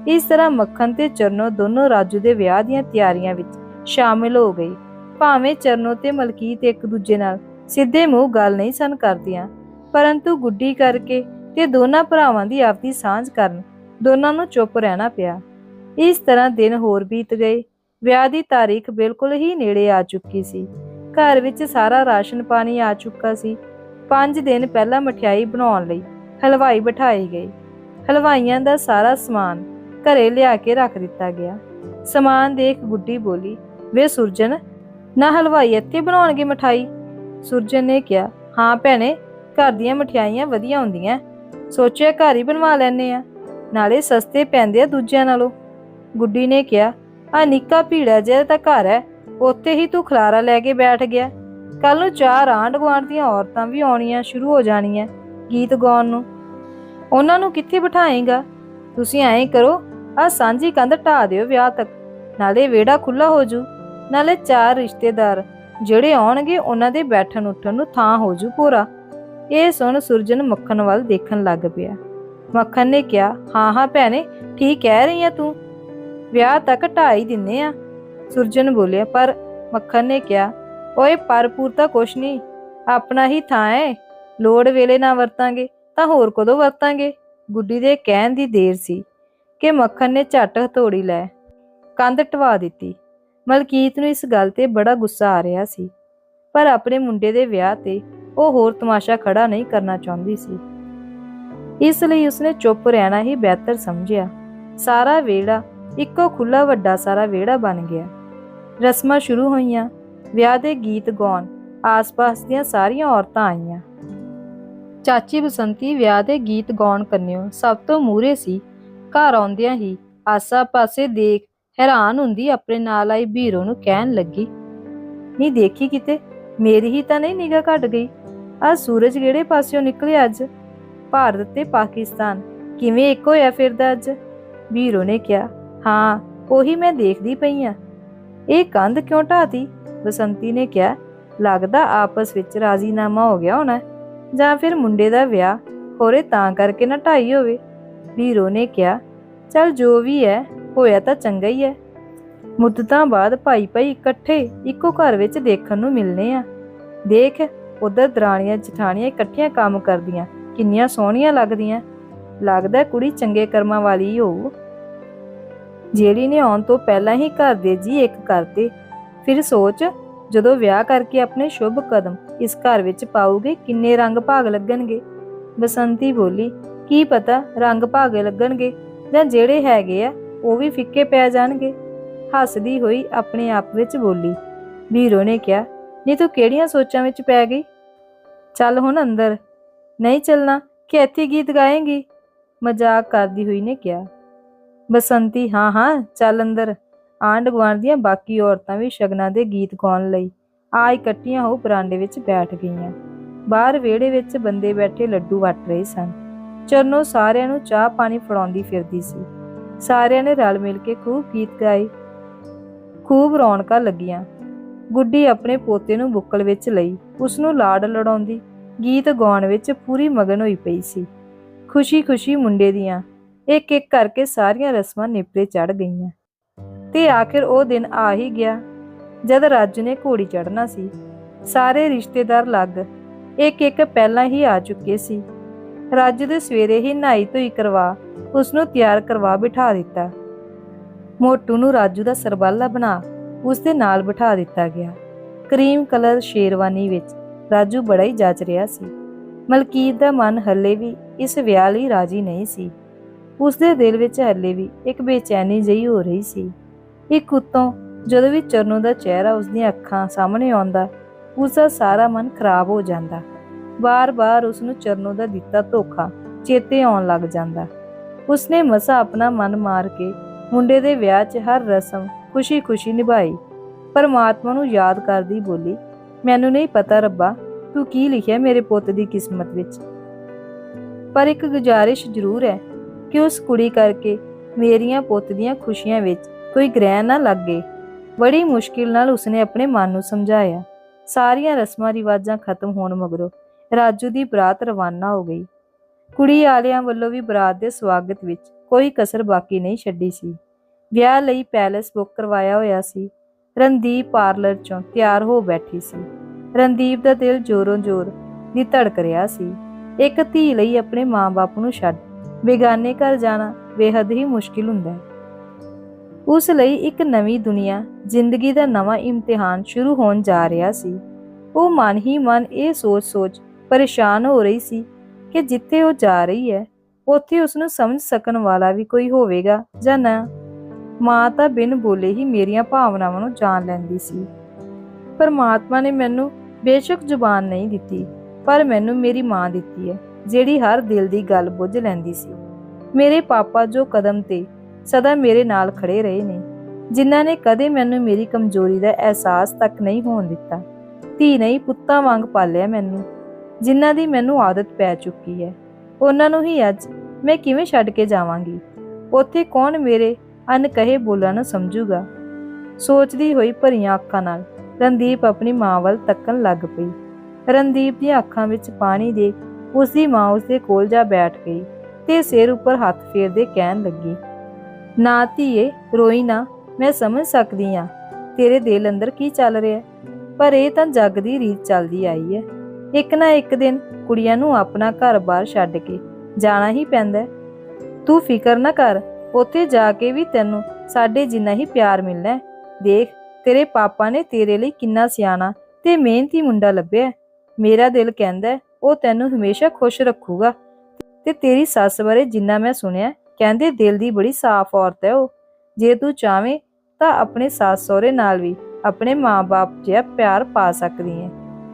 Speaker 1: ਇਸ ਤਰ੍ਹਾਂ ਮੱਖਣ ਤੇ ਚਰਨੋ ਦੋਨੋਂ ਰਾਜੂ ਦੇ ਵਿਆਹ ਦੀਆਂ ਤਿਆਰੀਆਂ ਵਿੱਚ ਸ਼ਾਮਿਲ ਹੋ ਗਏ। ਭਾਵੇਂ ਚਰਨੋ ਤੇ ਮਲਕੀਤ ਇੱਕ ਦੂਜੇ ਨਾਲ ਸਿੱਧੇ ਮੂੰਹ ਗੱਲ ਨਹੀਂ ਸਨ ਕਰਦੀਆਂ, ਪਰੰਤੂ ਗੁੱਡੀ ਕਰਕੇ ਤੇ ਦੋਨਾਂ ਭਰਾਵਾਂ ਦੀ ਆਪਦੀ ਸਾਂਝ ਕਰਨ, ਦੋਨਾਂ ਨੂੰ ਚੁੱਪ ਰਹਿਣਾ ਪਿਆ। ਇਸ ਤਰ੍ਹਾਂ ਦਿਨ ਹੋਰ ਬੀਤ ਗਏ। ਵਿਆਹ ਦੀ ਤਾਰੀਖ ਬਿਲਕੁਲ ਹੀ ਨੇੜੇ ਆ ਚੁੱਕੀ ਸੀ। ਘਰ ਵਿੱਚ ਸਾਰਾ ਰਾਸ਼ਨ ਪਾਣੀ ਆ ਚੁੱਕਾ ਸੀ। 5 ਦਿਨ ਪਹਿਲਾਂ ਮਠਿਆਈ ਬਣਾਉਣ ਲਈ ਹਲਵਾਈ ਬਿਠਾਏ ਗਏ। ਹਲਵਾਈਆਂ ਦਾ ਸਾਰਾ ਸਮਾਨ ਘਰੇ ਲਿਆ ਕੇ ਰੱਖ ਦਿੱਤਾ ਗਿਆ। ਸਮਾਨ ਦੇਖ ਗੁੱਡੀ ਬੋਲੀ, ਵੇ ਸੁਰਜਨ, ਨਾ ਹਲਵਾਈ ਇੱਥੇ ਬਣਾਉਣਗੇ ਮਠਾਈ ਸੁਰਜਨ ਨੇ ਕਿਹਾ, ਹਾਂ ਭੈਣੇ, ਘਰ ਦੀਆਂ ਮਠਿਆਈਆਂ ਵਧੀਆ ਹੁੰਦੀਆਂ। ਸੋਚਿਆ ਘਰ ਹੀ ਬਣਵਾ ਲੈਨੇ ਆ। ਨਾਲੇ ਸਸਤੇ ਪੈਂਦੇ ਆ ਦੂਜਿਆਂ ਨਾਲੋਂ। ਗੁੱਡੀ ਨੇ ਕਿਹਾ, ਆ ਨਿੱਕਾ ਭੀੜਾ ਜਿਹਾ ਤਾਂ ਘਰ ਹੈ, ਉੱਥੇ ਹੀ ਤੂੰ ਖਲਾਰਾ ਲੈ ਕੇ ਬੈਠ ਗਿਆ। ਕੱਲ ਨੂੰ ਚਾਰ ਆਂਢ ਗੁਆਂਢ ਦੀਆਂ ਔਰਤਾਂ ਵੀ ਆਉਣੀਆਂ, ਸ਼ੁਰੂ ਹੋ ਜਾਣੀਆਂ ਗੀਤ ਗਾਉਣ ਨੂੰ। ਉਹਨਾਂ ਨੂੰ ਕਿੱਥੇ ਬਿਠਾਏਗਾ? ਤੁਸੀਂ ਐਂ ਕਰੋ, ਆ ਸਾਂਝੀ ਕੰਧ ਢਾ ਦਿਓ ਵਿਆਹ ਤੱਕ। ਨਾਲੇ ਵਿਹੜਾ ਖੁੱਲਾ ਹੋ ਜੂ। ਨਾਲੇ ਚਾਰ ਰਿਸ਼ਤੇਦਾਰ, ਜਿਹੜੇ ਆਉਣਗੇ ਉਹਨਾਂ ਦੇ ਬੈਠਣ ਉੱਠਣ ਨੂੰ ਥਾਂ ਹੋ ਜੂ ਪੂਰਾ। ਇਹ ਸੁਣ ਸੁਰਜਨ ਮੱਖਣ ਵੱਲ ਦੇਖਣ ਲੱਗ ਪਿਆ। ਮੱਖਣ ਨੇ ਕਿਹਾ, ਹਾਂ ਹਾਂ ਭੈਣੇ, ਠੀਕ ਕਹਿ ਰਹੀ ਆ ਤੂੰ। ਵਿਆਹ ਤੱਕ ਢਾਈ ਦਿੰਨੇ ਆ। ਸੁਰਜਨ ਬੋਲਿਆ, ਪਰ ਮੱਖਣ ਨੇ ਕਿਹਾ, ਓਏ ਪਰਪੂਰ ਤਾਂ ਕੁਛ ਨਹੀਂ। ਆਪਣਾ ਹੀ ਥਾਂ ਹੈ ਲੋੜ ਵੇਲੇ ਨਾ ਵਰਤਾਂਗੇ, ਤਾਂ ਹੋਰ ਕਦੋਂ ਵਰਤਾਂਗੇ? ਗੁੱਡੀ ਦੇ ਕਹਿਣ ਦੀ ਦੇਰ ਸੀ ਕਿ ਮੱਖਣ ਨੇ ਝੱਟ ਹਥੋੜੀ ਲੈ ਕੰਧ ਟਵਾ ਦਿੱਤੀ। ਮਲਕੀਤ ਨੂੰ ਇਸ ਗੱਲ ਤੇ ਬੜਾ ਗੁੱਸਾ ਆ ਰਿਹਾ ਸੀ। ਪਰ ਆਪਣੇ ਮੁੰਡੇ ਦੇ ਵਿਆਹ ਤੇ ਉਹ ਹੋਰ ਤਮਾਸ਼ਾ ਖੜਾ ਨਹੀਂ ਕਰਨਾ ਚਾਹੁੰਦੀ ਸੀ। ਇਸ ਲਈ ਉਸਨੇ ਚੁੱਪ ਰਹਿਣਾ ਹੀ ਬਿਹਤਰ ਸਮਝਿਆ। ਸਾਰਾ ਵਿਹੜਾ, ਇੱਕੋ ਖੁੱਲਾ ਵੱਡਾ ਸਾਰਾ ਵਿਹੜਾ ਬਣ ਗਿਆ। ਰਸਮਾਂ ਸ਼ੁਰੂ ਹੋਈਆਂ, ਵਿਆਹ ਦੇ ਗੀਤ ਗਾਉਣ, ਆਸ-ਪਾਸ ਦੀਆਂ ਸਾਰੀਆਂ ਔਰਤਾਂ ਆਈਆਂ। ਚਾਚੀ ਬਸੰਤੀ ਵਿਆਹ ਦੇ ਗੀਤ ਗਾਉਣ ਕੰਨਿਓ ਸਭ ਤੋਂ ਮੂਰੇ ਸੀ। ਘਰ ਆਉਂਦਿਆਂ ਹੀ ਆਸਾ-ਪਾਸੇ ਦੇਖ ਹੈਰਾਨ ਹੁੰਦੀ ਆਪਣੇ ਨਾਲ ਆਈ ਬੀਰੋ ਨੂੰ ਕਹਿਣ ਲੱਗੀ ਨਹੀਂ ਦੇਖੀ ਕਿਤੇ? ਮੇਰੀ ਹੀ ਤਾਂ ਨਹੀਂ ਨਿਗਾਹ ਘਟ ਗਈ। ਆ ਸੂਰਜ ਕਿਹੜੇ ਪਾਸਿਓਂ ਨਿਕਲਿਆ ਅੱਜ? ਭਾਰਤ ਤੇ ਪਾਕਿਸਤਾਨ, ਕਿਵੇਂ ਇੱਕ ਹੋਇਆ ਫਿਰਦਾ ਅੱਜ? ਵੀਰੋ ਨੇ ਕਿਹਾ, ਹਾਂ, ਉਹੀ ਮੈਂ ਦੇਖਦੀ ਪਈ ਆ। ਇਹ ਕੰਧ ਕਿਉਂ ਢਾਤੀ ਬਸੰਤੀ ਨੇ ਕਿਹਾ, ਲੱਗਦਾ ਆਪਸ ਵਿੱਚ ਰਾਜ਼ੀਨਾਮਾ ਹੋ ਗਿਆ ਹੋਣਾ ਜਾਂ ਫਿਰ ਮੁੰਡੇ ਦਾ ਵਿਆਹ, ਹੋਰੇ ਤਾਂ ਕਰਕੇ ਨਾ ਢਾਈ ਹੋਵੇ। ਵੀਰੋ ਨੇ ਕਿਹਾ, ਚਲ ਜੋ ਵੀ ਹੈ, ਹੋਇਆ ਤਾਂ ਚੰਗਾ ਹੀ ਹੈ। ਮੁੱਦਤਾਂ ਬਾਅਦ ਭਾਈ ਭਾਈ ਇਕੱਠੇ ਇੱਕੋ ਘਰ ਵਿੱਚ ਦੇਖਣ ਨੂੰ ਮਿਲਨੇ ਆ। ਦੇਖ ਉਧਰ ਦਰਾਣੀਆਂ ਜਠਾਣੀਆਂ ਇਕੱਠੀਆਂ ਕੰਮ ਕਰਦੀਆਂ, ਕਿੰਨੀਆਂ ਸੋਹਣੀਆਂ ਲੱਗਦੀਆਂ। ਲੱਗਦਾ ਕੁੜੀ ਚੰਗੇ ਕਰਮਾਂ ਵਾਲੀ ਹੋਊ। ਜਿਹੜੀ ਨੇ ਆਉਣ ਤੋਂ ਪਹਿਲਾਂ ਹੀ ਘਰ ਦੇ ਜੀ ਇੱਕ ਕਰਤੇ। ਫਿਰ ਸੋਚ, ਜਦੋਂ ਵਿਆਹ ਕਰਕੇ ਆਪਣੇ ਸ਼ੁਭ ਕਦਮ ਇਸ ਘਰ ਵਿੱਚ ਪਾਉਗੇ ਕਿੰਨੇ ਰੰਗ ਭਾਗ ਲੱਗਣਗੇ? ਬਸੰਤੀ ਬੋਲੀ, ਕੀ ਪਤਾ ਰੰਗ ਭਾਗੇ ਲੱਗਣਗੇ? ਜਾਂ ਜਿਹੜੇ ਹੈਗੇ ਆ, ਉਹ ਵੀ ਫਿੱਕੇ ਪੈ ਜਾਣਗੇ? ਹੱਸਦੀ ਹੋਈ ਆਪਣੇ ਆਪ ਵਿੱਚ ਬੋਲੀ, ਵੀਰੋ ਨੇ ਕਿਹਾ ਨਹੀਂ ਤੂੰ ਕਿਹੜੀਆਂ ਸੋਚਾਂ ਵਿੱਚ ਪੈ ਗਈ? ਚੱਲ ਹੁਣ ਅੰਦਰ। ਨਹੀਂ ਚੱਲਣਾ, ਕਿ ਇੱਥੇ ਗੀਤ ਗਾਏਂਗੀ? ਮਜ਼ਾਕ ਕਰਦੀ ਹੋਈ ਨੇ ਕਿਹਾ। ਬਸੰਤੀ, ਹਾਂ ਹਾਂ, ਚੱਲ ਅੰਦਰ। ਆਂਢ ਗੁਆਂਢ ਦੀਆਂ ਬਾਕੀ ਔਰਤਾਂ ਵੀ ਸ਼ਗਨਾਂ ਦੇ ਗੀਤ ਗਾਉਣ ਲਈ ਆ ਇਕੱਠੀਆਂ ਹੋ ਬਰਾਂਡੇ ਵਿੱਚ ਬੈਠ ਗਈਆਂ। ਬਾਹਰ ਵਿਹੜੇ ਵਿੱਚ ਬੰਦੇ ਬੈਠੇ ਲੱਡੂ ਵਟ ਰਹੇ ਸਨ। ਚਰਨੋ ਸਾਰਿਆਂ ਨੂੰ ਚਾਹ ਪਾਣੀ ਫੜਾਉਂਦੀ ਫਿਰਦੀ ਸੀ। ਸਾਰਿਆਂ ਨੇ ਰਲ ਮਿਲ ਕੇ ਖੂਬ ਗੀਤ ਗਾਏ। ਖੂਬ ਰੌਣਕਾਂ ਲੱਗੀਆਂ। ਗੁੱਡੀ ਆਪਣੇ ਪੋਤੇ ਨੂੰ ਬੁੱਕਲ ਵਿੱਚ ਲਈ ਉਸ ਨੂੰ ਲਾਡ ਲੜਾਉਂਦੀ, ਗੀਤ ਗਾਉਣ ਵਿੱਚ ਪੂਰੀ ਮਗਨ ਹੋਈ ਪਈ ਸੀ। ਖੁਸ਼ੀ-ਖੁਸ਼ੀ ਮੁੰਡੇ ਦੀਆਂ ਇੱਕ ਇੱਕ ਕਰਕੇ ਸਾਰੀਆਂ ਰਸਮਾਂ ਨਿਪਰੇ ਚੜ ਗਈਆਂ। ਤੇ ਆਖਿਰ ਉਹ ਦਿਨ ਆ ਹੀ ਗਿਆ ਜਦ ਰਾਜੂ ਨੇ ਘੋੜੀ ਚੜਨਾ ਸੀ। ਸਾਰੇ ਰਿਸ਼ਤੇਦਾਰ ਲੱਗ ਇੱਕ ਇੱਕ ਪਹਿਲਾਂ ਹੀ ਆ ਚੁੱਕੇ ਸੀ। ਰਾਜੂ ਦੇ ਸਵੇਰੇ ਹੀ ਨਹਾਈ ਧੋਈ ਕਰਵਾ ਉਸ ਨੂੰ ਤਿਆਰ ਕਰਵਾ ਬਿਠਾ ਦਿੱਤਾ। ਮੋਟੂ ਨੂੰ ਰਾਜੂ ਦਾ ਸਰਬਾਲਾ ਬਣਾ ਉਸ ਦੇ ਨਾਲ ਬਿਠਾ ਦਿੱਤਾ ਗਿਆ। ਕਰੀਮ ਕਲਰ ਸ਼ੇਰਵਾਨੀ ਵਿੱਚ ਰਾਜੂ ਬੜਾ ਹੀ ਜੱਜ ਰਿਹਾ ਸੀ। ਮਲਕੀਤ ਦਾ ਮਨ ਹੱਲੇ ਵੀ ਇਸ ਵਿਆਹ ਲਈ ਰਾਜੀ ਨਹੀਂ ਸੀ। ਉਸ ਦੇ ਦਿਲ ਵਿੱਚ ਹੱਲੇ ਵੀ ਇੱਕ ਬੇਚੈਨੀ ਜਿਹੀ ਹੋ ਰਹੀ ਸੀ। ਇੱਕ ਉਤੋਂ ਜਦੋਂ ਵੀ ਚਰਨੋ ਦਾ ਚਿਹਰਾ ਉਸ ਦੀਆਂ ਅੱਖਾਂ ਸਾਹਮਣੇ ਆਉਂਦਾ ਉਸ ਦਾ ਸਾਰਾ ਮਨ ਖਰਾਬ ਹੋ ਜਾਂਦਾ। ਬਾਰ-ਬਾਰ ਉਸ ਨੂੰ ਚਰਨੋ ਦਾ ਦਿੱਤਾ ਧੋਖਾ ਚੇਤੇ ਆਉਣ ਲੱਗ ਜਾਂਦਾ। ਉਸਨੇ ਮਸਾ ਆਪਣਾ ਮਨ ਮਾਰ ਕੇ ਮੁੰਡੇ ਦੇ ਵਿਆਹ 'ਚ ਹਰ ਰਸਮ ਖੁਸ਼ੀ-ਖੁਸ਼ੀ ਨਿਭਾਈ। ਪਰਮਾਤਮਾ ਨੂੰ ਯਾਦ ਕਰਦੀ ਬੋਲੀ, ਮੈਨੂੰ ਨਹੀਂ ਪਤਾ ਰੱਬਾ, ਤੂੰ ਕੀ ਲਿਖਿਆ ਮੇਰੇ ਪੁੱਤ ਦੀ ਕਿਸਮਤ ਵਿੱਚ? ਪਰ ਇੱਕ ਗੁਜ਼ਾਰਿਸ਼ ਜ਼ਰੂਰ ਹੈ ਕਿ ਉਸ ਕੁੜੀ ਕਰਕੇ ਮੇਰੀਆਂ ਪੁੱਤ ਦੀਆਂ ਖੁਸ਼ੀਆਂ ਵਿੱਚ ਕੋਈ ਗ੍ਰਹਿ ਨਾ ਲੱਗੇ ਬੜੀ ਮੁਸ਼ਕਿਲ ਨਾਲ ਉਸਨੇ ਆਪਣੇ ਮਨ ਨੂੰ ਸਮਝਾਇਆ। ਸਾਰੀਆਂ ਰਸਮਾਂ ਰਿਵਾਜਾਂ ਖਤਮ ਹੋਣ ਮਗਰੋਂ ਰਾਜੂ ਦੀ ਬਰਾਤ ਰਵਾਨਾ ਹੋ ਗਈ। ਕੁੜੀ ਵਾਲਿਆਂ ਵੱਲੋਂ ਵੀ ਬਰਾਤ ਦੇ ਸਵਾਗਤ ਵਿੱਚ ਕੋਈ ਕਸਰ ਬਾਕੀ ਨਹੀਂ ਛੱਡੀ ਸੀ। ਵਿਆਹ ਲਈ ਪੈਲੇਸ ਬੁੱਕ ਕਰਵਾਇਆ ਹੋਇਆ ਸੀ। ਰਣਦੀਪ ਪਾਰਲਰ ਚੋਂ ਤਿਆਰ ਹੋ ਬੈਠੀ ਸੀ। ਰਣਦੀਪ ਦਾ ਦਿਲ ਜੋਰੋਂ ਜੋਰ ਦੀ ਧੜਕ ਰਿਹਾ ਸੀ। ਇੱਕ ਧੀ ਲਈ ਆਪਣੇ ਮਾਂ-ਬਾਪ ਨੂੰ ਛੱਡ, ਬੇਗਾਨੇ ਘਰ ਜਾਣਾ ਬੇਹੱਦ ਹੀ ਮੁਸ਼ਕਿਲ ਹੁੰਦਾ ਹੈ। ਉਸ ਲਈ ਇੱਕ ਨਵੀਂ ਦੁਨੀਆ, ਜ਼ਿੰਦਗੀ ਦਾ ਨਵਾਂ ਇਮਤਿਹਾਨ ਸ਼ੁਰੂ ਹੋਣ ਜਾ ਰਿਹਾ ਸੀ। ਉਹ ਮਨ ਹੀ ਮਨ ਇਹ ਸੋਚ-ਸੋਚ ਪਰੇਸ਼ਾਨ ਹੋ ਰਹੀ ਸੀ ਕਿ ਜਿੱਥੇ ਉਹ ਜਾ ਰਹੀ ਹੈ, ਉੱਥੇ ਉਸ ਨੂੰ ਸਮਝ ਸਕਣ ਵਾਲਾ ਵੀ ਕੋਈ ਹੋਵੇਗਾ ਜਾਂ ਨਾ। ਮਾਂ ਤਾਂ ਬਿਨ ਬੋਲੇ ਹੀ ਮੇਰੀਆਂ ਭਾਵਨਾਵਾਂ ਨੂੰ ਜਾਣ ਲੈਂਦੀ ਸੀ। ਪਰਮਾਤਮਾ ਨੇ ਮੈਨੂੰ ਬੇਸ਼ੱਕ ਜ਼ੁਬਾਨ ਨਹੀਂ ਦਿੱਤੀ, ਪਰ ਮੈਨੂੰ ਮੇਰੀ ਮਾਂ ਦਿੱਤੀ ਹੈ, ਜਿਹੜੀ ਹਰ ਦਿਲ ਦੀ ਗੱਲ ਬੁੱਝ ਲੈਂਦੀ ਸੀ। ਮੇਰੇ ਪਾਪਾ ਜੋ ਕਦਮ ਤੇ ਸਦਾ ਮੇਰੇ ਨਾਲ ਖੜੇ ਰਹੇ ਨੇ, ਜਿਨ੍ਹਾਂ ਨੇ ਕਦੇ ਮੈਨੂੰ ਮੇਰੀ ਕਮਜ਼ੋਰੀ ਦਾ ਅਹਿਸਾਸ ਤੱਕ ਨਹੀਂ ਹੋਣ ਦਿੱਤਾ। ਧੀ ਨਹੀਂ, ਪੁੱਤਾਂ ਵਾਂਗ ਪਾਲਿਆ ਮੈਨੂੰ, ਜਿਨ੍ਹਾਂ ਦੀ ਮੈਨੂੰ ਆਦਤ ਪੈ ਚੁੱਕੀ ਹੈ। ਉਹਨਾਂ ਨੂੰ ਹੀ ਅੱਜ ਮੈਂ ਕਿਵੇਂ ਛੱਡ ਕੇ ਜਾਵਾਂਗੀ? ਉੱਥੇ ਕੌਣ ਮੇਰੇ ਅਨ ਕਹੇ ਬੋਲਾਂ ਨੂੰ ਸਮਝੂਗਾ। ਸੋਚਦੀ ਹੋਈ ਭਰੀਆਂ ਅੱਖਾਂ ਨਾਲ ਰਣਦੀਪ ਆਪਣੀ ਮਾਂ ਵੱਲ ਤੱਕਣ ਲੱਗ ਪਈ। ਰਣਦੀਪ ਦੀਆਂ ਅੱਖਾਂ ਵਿੱਚ ਪਾਣੀ ਦੇ ਉਸ ਦੀ ਮਾਂ ਉਸ ਦੇ ਕੋਲ ਜਾ ਬੈਠ ਗਈ ਤੇ ਸਿਰ ਉੱਪਰ ਹੱਥ ਫੇਰਦੇ ਕਹਿਣ ਲੱਗੀ, ਨਾ ਧੀਏ, ਰੋਈ ਨਾ, ਮੈਂ ਸਮਝ ਸਕਦੀ ਆ ਤੇਰੇ ਦਿਲ ਅੰਦਰ ਕੀ ਚੱਲ ਰਿਹਾ ਪਰ ਇਹ ਤਾਂ ਜੱਗ ਦੀ ਰੀਤ ਚੱਲਦੀ ਆਈ ਹੈ। ਇੱਕ ਨਾ ਇੱਕ ਦਿਨ ਕੁੜੀਆਂ ਨੂੰ ਆਪਣਾ ਘਰ-ਬਾਰ ਛੱਡ ਕੇ ਜਾਣਾ ਹੀ ਪੈਂਦਾ ਤੂੰ ਫਿਕਰ ਨਾ ਕਰ ਉੱਥੇ ਜਾ ਕੇ ਵੀ ਤੈਨੂੰ ਸਾਡੇ ਜਿੰਨਾ ਹੀ ਪਿਆਰ ਮਿਲਣਾ ਦੇਖ, ਤੇਰੇ ਪਾਪਾ ਨੇ ਤੇਰੇ ਲਈ ਕਿੰਨਾ ਸਿਆਣਾ ਤੇ ਮਿਹਨਤੀ ਮੁੰਡਾ ਲੱਭਿਆ ਮੇਰਾ ਦਿਲ ਕਹਿੰਦਾ ਉਹ ਤੈਨੂੰ ਹਮੇਸ਼ਾ ਖੁਸ਼ ਰੱਖੂਗਾ। ਤੇ ਤੇਰੀ ਸੱਸ ਬਾਰੇ ਜਿੰਨਾ ਮੈਂ ਸੁਣਿਆ ਕਹਿੰਦੇ ਦਿਲ ਦੀ ਬੜੀ ਸਾਫ਼ ਔਰਤ ਹੈ ਉਹ। ਜੇ ਤੂੰ ਚਾਵੇਂ ਤਾਂ ਆਪਣੇ ਸੱਸ ਸਹੁਰੇ ਨਾਲ ਵੀ ਆਪਣੇ ਮਾਂ-ਬਾਪ ਜਿਹਾ ਪਿਆਰ ਪਾ ਸਕਦੀ ਹੈ।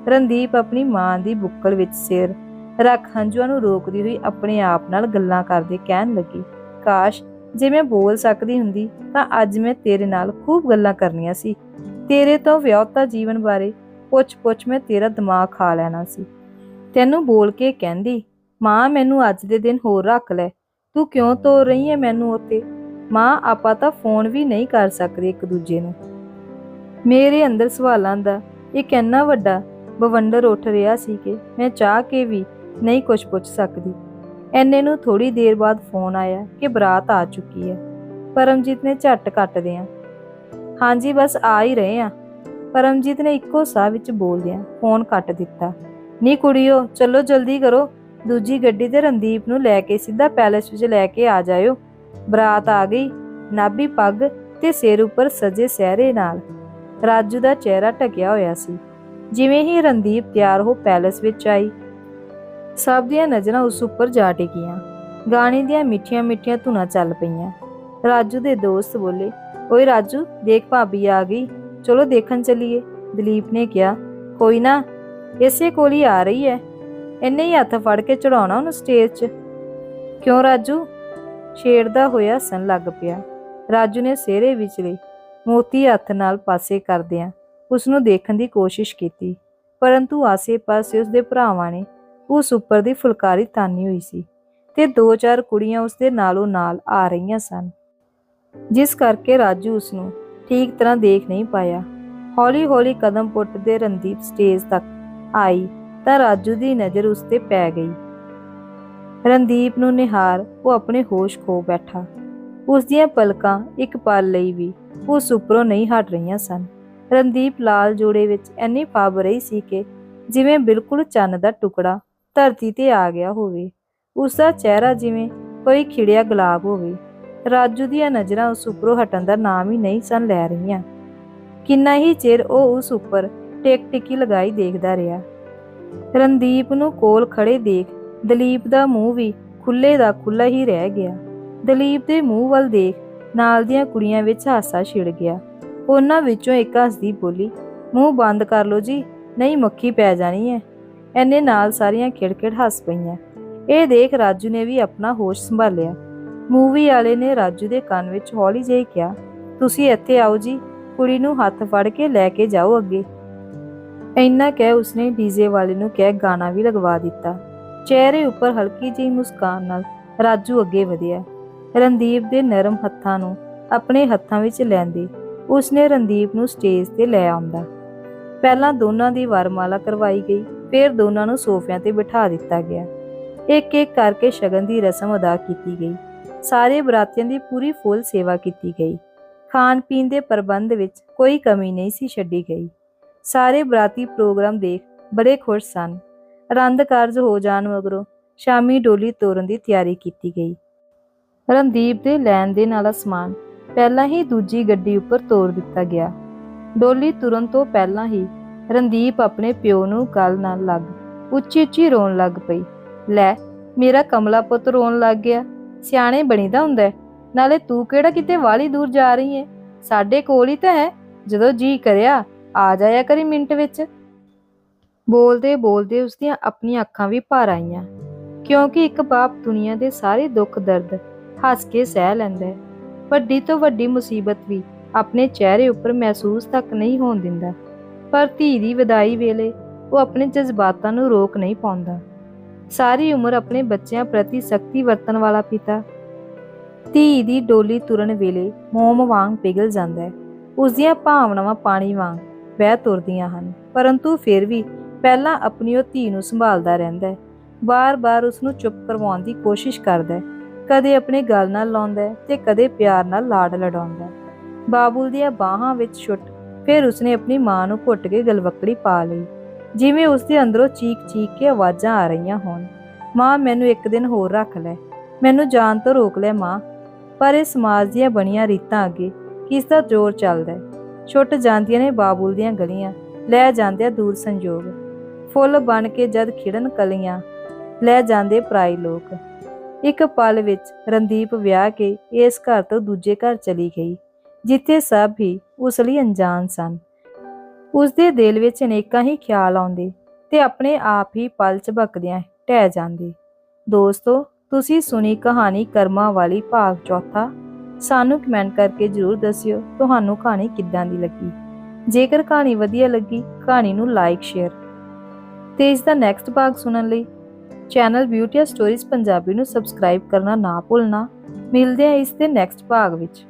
Speaker 1: ਰਣਦੀਪ ਆਪਣੀ ਮਾਂ ਦੀ ਬੁੱਕਲ ਵਿੱਚ ਸਿਰ ਰੱਖ ਹੰਝੂਆਂ ਨੂੰ ਰੋਕਦੀ ਹੋਈ ਆਪਣੇ ਆਪ ਨਾਲ ਗੱਲਾਂ ਕਰਦੇ ਕਹਿਣ ਲੱਗੀ। ਕਾਸ਼ ਜੇ ਮੈਂ ਬੋਲ ਸਕਦੀ ਹੁੰਦੀ ਤਾਂ ਅੱਜ ਮੈਂ ਤੇਰੇ ਨਾਲ ਖੂਬ ਗੱਲਾਂ ਕਰਨੀਆਂ ਸੀ। ਤੇਰੇ ਤੋਂ ਵਿਆਹਤਾ ਜੀਵਨ ਬਾਰੇ ਪੁੱਛ-ਪੁੱਛ ਮੈਂ ਤੇਰਾ ਦਿਮਾਗ ਖਾ ਲੈਣਾ ਸੀ। ਤੈਨੂੰ ਬੋਲ ਕੇ ਕਹਿੰਦੀ, ਮਾਂ, ਮੈਨੂੰ ਅੱਜ ਦੇ ਦਿਨ ਹੋਰ ਰੱਖ ਲੈ। ਤੂੰ ਕਿਉਂ ਤੋਰ ਰਹੀ ਹੈ ਮੈਨੂੰ ਉੱਤੇ ਮਾਂ, ਆਪਾਂ ਤਾਂ ਫੋਨ ਵੀ ਨਹੀਂ ਕਰ ਸਕਦੇ ਇੱਕ ਦੂਜੇ ਨੂੰ। ਮੇਰੇ ਅੰਦਰ ਸਵਾਲਾਂ ਦਾ ਇੱਕ ਇੰਨਾ ਵੱਡਾ ਬਵੰਡਰ ਉੱਠ ਰਿਹਾ ਸੀ ਕਿ ਮੈਂ ਚਾਹ ਕੇ ਵੀ ਨਹੀਂ ਕੁਝ ਪੁੱਛ ਸਕਦੀ। ਐਨੇ ਨੂੰ ਥੋੜੀ ਦੇਰ ਬਾਅਦ ਫੋਨ ਆਇਆ ਕਿ ਬਰਾਤ ਆ ਚੁੱਕੀ ਹੈ। ਪਰਮਜੀਤ ਨੇ ਝੱਟ ਕੱਟ ਕੱਟਦਿਆਂ ਹਾਂਜੀ, ਬਸ ਆ ਹੀ ਰਹੇ ਆ ਪਰਮਜੀਤ ਨੇ ਇੱਕੋ ਸਾਹ ਵਿੱਚ ਬੋਲਦਿਆਂ ਫੋਨ ਕੱਟ ਦਿੱਤਾ। ਨੀ ਕੁੜੀਓ, ਚਲੋ ਜਲਦੀ ਕਰੋ। ਦੂਜੀ ਗੱਡੀ ਤੇ ਰਣਦੀਪ ਨੂੰ ਲੈ ਕੇ ਸਿੱਧਾ ਪੈਲੇਸ ਵਿੱਚ ਲੈ ਕੇ ਆ ਜਾਇਓ। ਬਰਾਤ ਆ ਗਈ। ਨਾਭੀ ਪੱਗ ਤੇ ਸਿਰ ਉੱਪਰ ਸਜੇ ਸਹਿਰੇ ਨਾਲ ਰਾਜੂ ਦਾ ਚਿਹਰਾ ਢਕਿਆ ਹੋਇਆ ਸੀ। ਜਿਵੇਂ ਹੀ ਰਣਦੀਪ ਤਿਆਰ ਹੋ ਪੈਲੇਸ ਵਿੱਚ ਆਈ ਸਭ ਦੀਆਂ ਨਜ਼ਰਾਂ ਉਸ ਉੱਪਰ ਜਾ ਟਿਕੀਆਂ। ਗਾਣੇ ਦੀਆਂ ਮਿੱਠੀਆਂ-ਮਿੱਠੀਆਂ ਧੁਨਾਂ ਚੱਲ ਪਈਆਂ। ਰਾਜੂ ਦੇ ਦੋਸਤ ਬੋਲੇ, ਓਏ ਰਾਜੂ, ਦੇਖ ਭਾਬੀ ਆ ਗਈ। ਚਲੋ ਦੇਖਣ ਚੱਲੀਏ। ਦਲੀਪ ਨੇ ਕਿਹਾ, ਕੋਈ ਨਾ, ਇਸੇ ਕੋਲ ਹੀ ਆ ਰਹੀ ਹੈ ਇੰਨੇ ਹੀ ਹੱਥ ਫੜ ਕੇ ਚੜਾਉਣਾ ਉਹਨੂੰ ਸਟੇਜ 'ਚ। ਕਿਉਂ ਰਾਜੂ? ਛੇੜਦਾ ਹੋਇਆ ਹੱਸਣ ਲੱਗ ਪਿਆ। ਰਾਜੂ ਨੇ ਸਿਹਰੇ ਵਿਚਲੇ ਮੋਤੀ ਹੱਥ ਨਾਲ ਪਾਸੇ ਕਰਦਿਆਂ ਉਸ ਨੂੰ ਦੇਖਣ ਦੀ ਕੋਸ਼ਿਸ਼ ਕੀਤੀ, ਪਰੰਤੂ ਆਸੇ-ਪਾਸੇ ਉਸ ਦੇ ਭਰਾਵਾਂ ਨੇ ਉਸ ਉੱਪਰ ਦੀ ਫੁਲਕਾਰੀ ਤਾਨੀ ਹੋਈ ਸੀ ਤੇ ਦੋ ਚਾਰ ਕੁੜੀਆਂ ਉਸ ਦੇ ਨਾਲੋਂ ਨਾਲ ਆ ਰਹੀਆਂ ਸਨ। ਜਿਸ ਕਰਕੇ ਰਾਜੂ ਉਸ ਨੂੰ ਠੀਕ ਤਰ੍ਹਾਂ ਦੇਖ ਨਹੀਂ ਪਾਇਆ। ਹੌਲੀ-ਹੌਲੀ ਕਦਮ ਪੁੱਟਦੇ ਰਣਦੀਪ ਸਟੇਜ ਤੱਕ ਆਈ ਤਾਂ ਰਾਜੂ ਦੀ ਨਜ਼ਰ ਉਸ ਤੇ ਪੈ ਗਈ। ਰਣਦੀਪ ਨੂੰ ਨਿਹਾਰ ਉਹ ਆਪਣੇ ਹੋਸ਼ ਖੋ ਬੈਠਾ। ਉਸ ਦੀਆਂ ਪਲਕਾਂ ਇੱਕ ਪਲ ਲਈ ਵੀ ਉਸ ਉੱਪਰੋਂ ਨਹੀਂ ਹਟ ਰਹੀਆਂ ਸਨ। ਰਣਦੀਪ ਲਾਲ ਜੋੜੇ ਵਿੱਚ ਇੰਨੀ ਫਾਬ ਰਹੀ ਸੀ ਕਿ ਜਿਵੇਂ ਬਿਲਕੁਲ ਚੰਨ ਦਾ ਟੁਕੜਾ ਧਰਤੀ ਤੇ ਆ ਗਿਆ ਹੋਵੇ। ਉਸ ਦਾ ਚਿਹਰਾ ਜਿਵੇਂ ਕੋਈ ਖਿੜਿਆ ਗੁਲਾਬ ਹੋਵੇ। ਰਾਜੂ ਦੀਆਂ ਨਜ਼ਰਾਂ ਉਸ ਉੱਪਰੋਂ ਹਟਣ ਦਾ ਨਾਮ ਹੀ ਨਹੀਂ ਸਨ ਲੈ ਰਹੀਆਂ। ਕਿੰਨਾ ਹੀ ਚਿਰ ਉਹ ਉਸ ਉੱਪਰ ਟਿਕ ਟਿਕੀ ਲਗਾਈ ਦੇਖਦਾ ਰਿਹਾ। ਰਣਦੀਪ ਨੂੰ ਕੋਲ ਖੜੇ ਦੇਖ ਦਲੀਪ ਦਾ ਮੂੰਹ ਵੀ ਖੁੱਲੇ ਦਾ ਖੁੱਲਾ ਹੀ ਰਹਿ ਗਿਆ। ਦਲੀਪ ਦੇ ਮੂੰਹ ਵੱਲ ਦੇਖ ਨਾਲ ਦੀਆਂ ਕੁੜੀਆਂ ਵਿੱਚ ਹਾਸਾ ਛਿੜ ਗਿਆ। ਉਹਨਾਂ ਵਿੱਚੋਂ ਇੱਕ ਹੱਸਦੀ ਬੋਲੀ, ਮੂੰਹ ਬੰਦ ਕਰ ਲਓ ਜੀ, ਨਹੀਂ ਮੱਖੀ ਪੈ ਜਾਣੀ ਹੈ। ਐਨੇ ਨਾਲ ਸਾਰੀਆਂ ਖਿੜਖਿੜ ਹੱਸ ਪਈਆਂ। ਇਹ ਦੇਖ ਰਾਜੂ ਨੇ ਵੀ ਆਪਣਾ ਹੋਸ਼ ਸੰਭਾਲਿਆ। ਮੂਵੀ ਵਾਲੇ ਨੇ ਰਾਜੂ ਦੇ ਕੰਨ ਵਿੱਚ ਹੌਲੀ ਜਿਹੀ ਕਿਹਾ, ਤੁਸੀਂ ਇੱਥੇ ਆਓ ਜੀ, ਕੁੜੀ ਨੂੰ ਹੱਥ ਫੜ ਕੇ ਲੈ ਕੇ ਜਾਓ ਅੱਗੇ। ਇੰਨਾ ਕਹਿ ਉਸਨੇ ਡੀਜੇ ਵਾਲੇ ਨੂੰ ਕਹਿ ਗਾਣਾ ਵੀ ਲਗਵਾ ਦਿੱਤਾ। ਚਿਹਰੇ ਉੱਪਰ ਹਲਕੀ ਜਿਹੀ ਮੁਸਕਾਨ ਨਾਲ ਰਾਜੂ ਅੱਗੇ ਵਧਿਆ। ਰਣਦੀਪ ਦੇ ਨਰਮ ਹੱਥਾਂ ਨੂੰ ਆਪਣੇ ਹੱਥਾਂ ਵਿੱਚ ਲੈਂਦੇ ਉਸਨੇ ਰਣਦੀਪ ਨੂੰ ਸਟੇਜ ਤੇ ਲੈ ਆਉਂਦਾ। ਪਹਿਲਾਂ ਦੋਨਾਂ ਦੀ ਵਰਮਾਲਾ ਕਰਵਾਈ ਗਈ। ਫਿਰ ਦੋਨਾਂ ਨੂੰ ਸੋਫਿਆਂ ਤੇ ਬਿਠਾ ਦਿੱਤਾ ਗਿਆ। ਇੱਕ ਇੱਕ ਕਰਕੇ ਸ਼ਗਨ ਦੀ ਰਸਮ ਅਦਾ ਕੀਤੀ ਗਈ। ਸਾਰੇ ਬਰਾਤੀਆਂ ਦੀ ਪੂਰੀ ਫੁੱਲ ਸੇਵਾ ਕੀਤੀ ਗਈ। ਖਾਣ ਪੀਣ ਦੇ ਪ੍ਰਬੰਧ ਵਿੱਚ ਕੋਈ ਕਮੀ ਨਹੀਂ ਸੀ ਛੱਡੀ ਗਈ। ਸਾਰੇ ਬਰਾਤੀ ਪ੍ਰੋਗਰਾਮ ਦੇਖ ਬੜੇ ਖੁਸ਼ ਸਨ। ਆਨੰਦ ਕਾਰਜ ਹੋ ਜਾਣ ਮਗਰੋਂ ਸ਼ਾਮੀ ਡੋਲੀ ਤੋਰਨ ਦੀ ਤਿਆਰੀ ਕੀਤੀ ਗਈ। ਰਣਦੀਪ ਦੇ ਲੈਣ ਦੇਣ ਵਾਲਾ ਸਮਾਨ ਪਹਿਲਾਂ ਹੀ ਦੂਜੀ ਗੱਡੀ ਉੱਪਰ ਤੋਰ ਦਿੱਤਾ ਗਿਆ। ਡੋਲੀ ਤੁਰਨ ਤੋਂ ਪਹਿਲਾਂ ਹੀ ਰਣਦੀਪ ਆਪਣੇ ਪਿਓ ਨੂੰ ਗੱਲ ਨਾਲ ਲੱਗ, ਉੱਚੀ ਉੱਚੀ ਰੋਣ ਲੱਗ ਪਈ। ਲੈ, ਮੇਰਾ ਕਮਲਾ ਪੁੱਤ ਰੋਣ ਲੱਗ ਗਿਆ। ਸਿਆਣੇ ਬਣੀਦਾ ਹੁੰਦਾ ਨਾਲੇ ਤੂੰ ਕਿਹੜਾ ਕਿਤੇ ਵਾਲੀ ਦੂਰ ਜਾ ਰਹੀ ਹੈ ਸਾਡੇ ਕੋਲ ਹੀ ਤਾਂ ਹੈ। ਜਦੋਂ ਜੀ ਕਰਿਆ, ਆ ਜਾਇਆ ਕਰੀ ਮਿੰਟ ਵਿੱਚ। ਬੋਲਦੇ ਬੋਲਦੇ ਉਸਦੀਆਂ ਆਪਣੀਆਂ ਅੱਖਾਂ ਵੀ ਭਰ ਆਈਆਂ। ਕਿਉਂਕਿ ਇੱਕ ਬਾਪ ਦੁਨੀਆ ਦੇ ਸਾਰੇ ਦੁੱਖ ਦਰਦ ਹੱਸ ਕੇ ਸਹਿ ਲੈਂਦਾ ਹੈ। ਵੱਡੀ ਤੋਂ ਵੱਡੀ ਮੁਸੀਬਤ ਵੀ ਆਪਣੇ ਚਿਹਰੇ ਉੱਪਰ ਮਹਿਸੂਸ ਤੱਕ ਨਹੀਂ ਹੋਣ ਦਿੰਦਾ। ਪਰ ਧੀ ਦੀ ਵਿਦਾਈ ਵੇਲੇ ਉਹ ਆਪਣੇ ਜਜ਼ਬਾਤਾਂ ਨੂੰ ਰੋਕ ਨਹੀਂ ਪਾਉਂਦਾ। ਸਾਰੀ ਉਮਰ ਆਪਣੇ ਬੱਚਿਆਂ ਪ੍ਰਤੀ ਸਖਤੀ ਵਰਤਣ ਵਾਲਾ ਪਿਤਾ ਧੀ ਦੀ ਡੋਲੀ ਤੁਰਨ ਵੇਲੇ ਮੋਮ ਵਾਂਗ ਪਿਘਲ ਜਾਂਦਾ ਹੈ। ਉਸ ਦੀਆਂ ਭਾਵਨਾਵਾਂ ਪਾਣੀ ਵਾਂਗ ਵਹਿ ਤੁਰਦੀਆਂ ਹਨ, ਪਰੰਤੂ ਫਿਰ ਵੀ ਪਹਿਲਾਂ ਆਪਣੀ ਉਹ ਧੀ ਨੂੰ ਸੰਭਾਲਦਾ ਰਹਿੰਦਾ ਹੈ। ਬਾਰ-ਬਾਰ ਉਸ ਨੂੰ ਚੁੱਪ ਕਰਵਾਉਣ ਦੀ ਕੋਸ਼ਿਸ਼ ਕਰਦਾ ਹੈ। ਕਦੇ ਆਪਣੇ ਗੱਲ ਨਾਲ ਲਾਉਂਦਾ ਹੈ ਤੇ ਕਦੇ ਪਿਆਰ ਨਾਲ ਲਾੜ ਲੜਾਉਂਦਾ ਬਾਬੂਲ ਦੀਆਂ ਬਾਹਾਂ ਵਿੱਚ ਛੁੱਟ ਫਿਰ ਉਸਨੇ ਆਪਣੀ ਮਾਂ ਨੂੰ ਘੁੱਟ ਕੇ ਗਲਵੱਕੜੀ ਪਾ ਲਈ। ਜਿਵੇਂ ਉਸਦੇ ਅੰਦਰੋਂ ਚੀਕ-ਚੀਕ ਕੇ ਆਵਾਜ਼ਾਂ ਆ ਰਹੀਆਂ ਹੋਣ। ਮਾਂ, ਮੈਨੂੰ ਇੱਕ ਦਿਨ ਹੋਰ ਰੱਖ ਲੈ। ਮੈਨੂੰ ਜਾਨ ਤੋਂ ਰੋਕ ਲੈ ਮਾਂ। ਪਰ ਇਹ ਸਮਾਜ ਦੀਆਂ ਬਣੀਆਂ ਰੀਤਾਂ ਅੱਗੇ ਕਿਸ ਦਾ ਜ਼ੋਰ ਚੱਲਦਾ ਹੈ? ਛੁੱਟ ਜਾਂਦੀਆਂ ਨੇ ਬਾਬੁਲ ਦੀਆਂ ਗਲੀਆਂ, ਲੈ ਜਾਂਦੇ ਦੂਰ ਸੰਜੋਗ। ਫੁੱਲ ਬਣ ਕੇ ਜਦ ਖਿੜਨ ਕਲੀਆਂ, ਲੈ ਜਾਂਦੇ ਪਰਾਈ ਲੋਕ। ਇੱਕ ਪਲ ਵਿੱਚ ਰਣਦੀਪ ਵਿਆਹ ਕੇ ਇਸ ਘਰ ਤੋਂ ਦੂਜੇ ਘਰ ਚਲੀ ਗਈ, ਜਿੱਥੇ ਸਭ ਹੀ ਉਸ ਲਈ ਅਣਜਾਣ ਸਨ। ਉਸ ਦੇ ਦਿਲ ਵਿੱਚ ਅਨੇਕਾਂ ਹੀ ਖਿਆਲ ਆਉਂਦੇ ਤੇ ਆਪਣੇ ਆਪ ਹੀ ਪਲ ਝਬਕਦਿਆਂ ਢਹਿ ਜਾਂਦੇ। ਦੋਸਤੋ, ਤੁਸੀਂ ਸੁਣੀ ਕਹਾਣੀ ਕਰਮਾਂ ਵਾਲੀ ਭਾਗ ਚੌਥਾ। ਸਾਨੂੰ ਕਮੈਂਟ ਕਰਕੇ ਜਰੂਰ ਦੱਸਿਓ ਤੁਹਾਨੂੰ ਕਹਾਣੀ ਕਿੱਦਾਂ ਦੀ ਲੱਗੀ। ਜੇਕਰ ਕਹਾਣੀ ਵਧੀਆ ਲੱਗੀ, ਕਹਾਣੀ ਨੂੰ ਲਾਈਕ ਸ਼ੇਅਰ ਤੇ ਇਸ ਦਾ ਨੈਕਸਟ ਭਾਗ ਸੁਣਨ ਲਈ ਚੈਨਲ ਬਿਊਟੀ ਸਟੋਰੀਜ਼ ਪੰਜਾਬੀ ਨੂੰ ਸਬਸਕ੍ਰਾਈਬ ਕਰਨਾ ਨਾ ਭੁੱਲਣਾ। ਮਿਲਦੇ ਹਾਂ ਇਸ ਦੇ ਨੈਕਸਟ ਭਾਗ ਵਿੱਚ।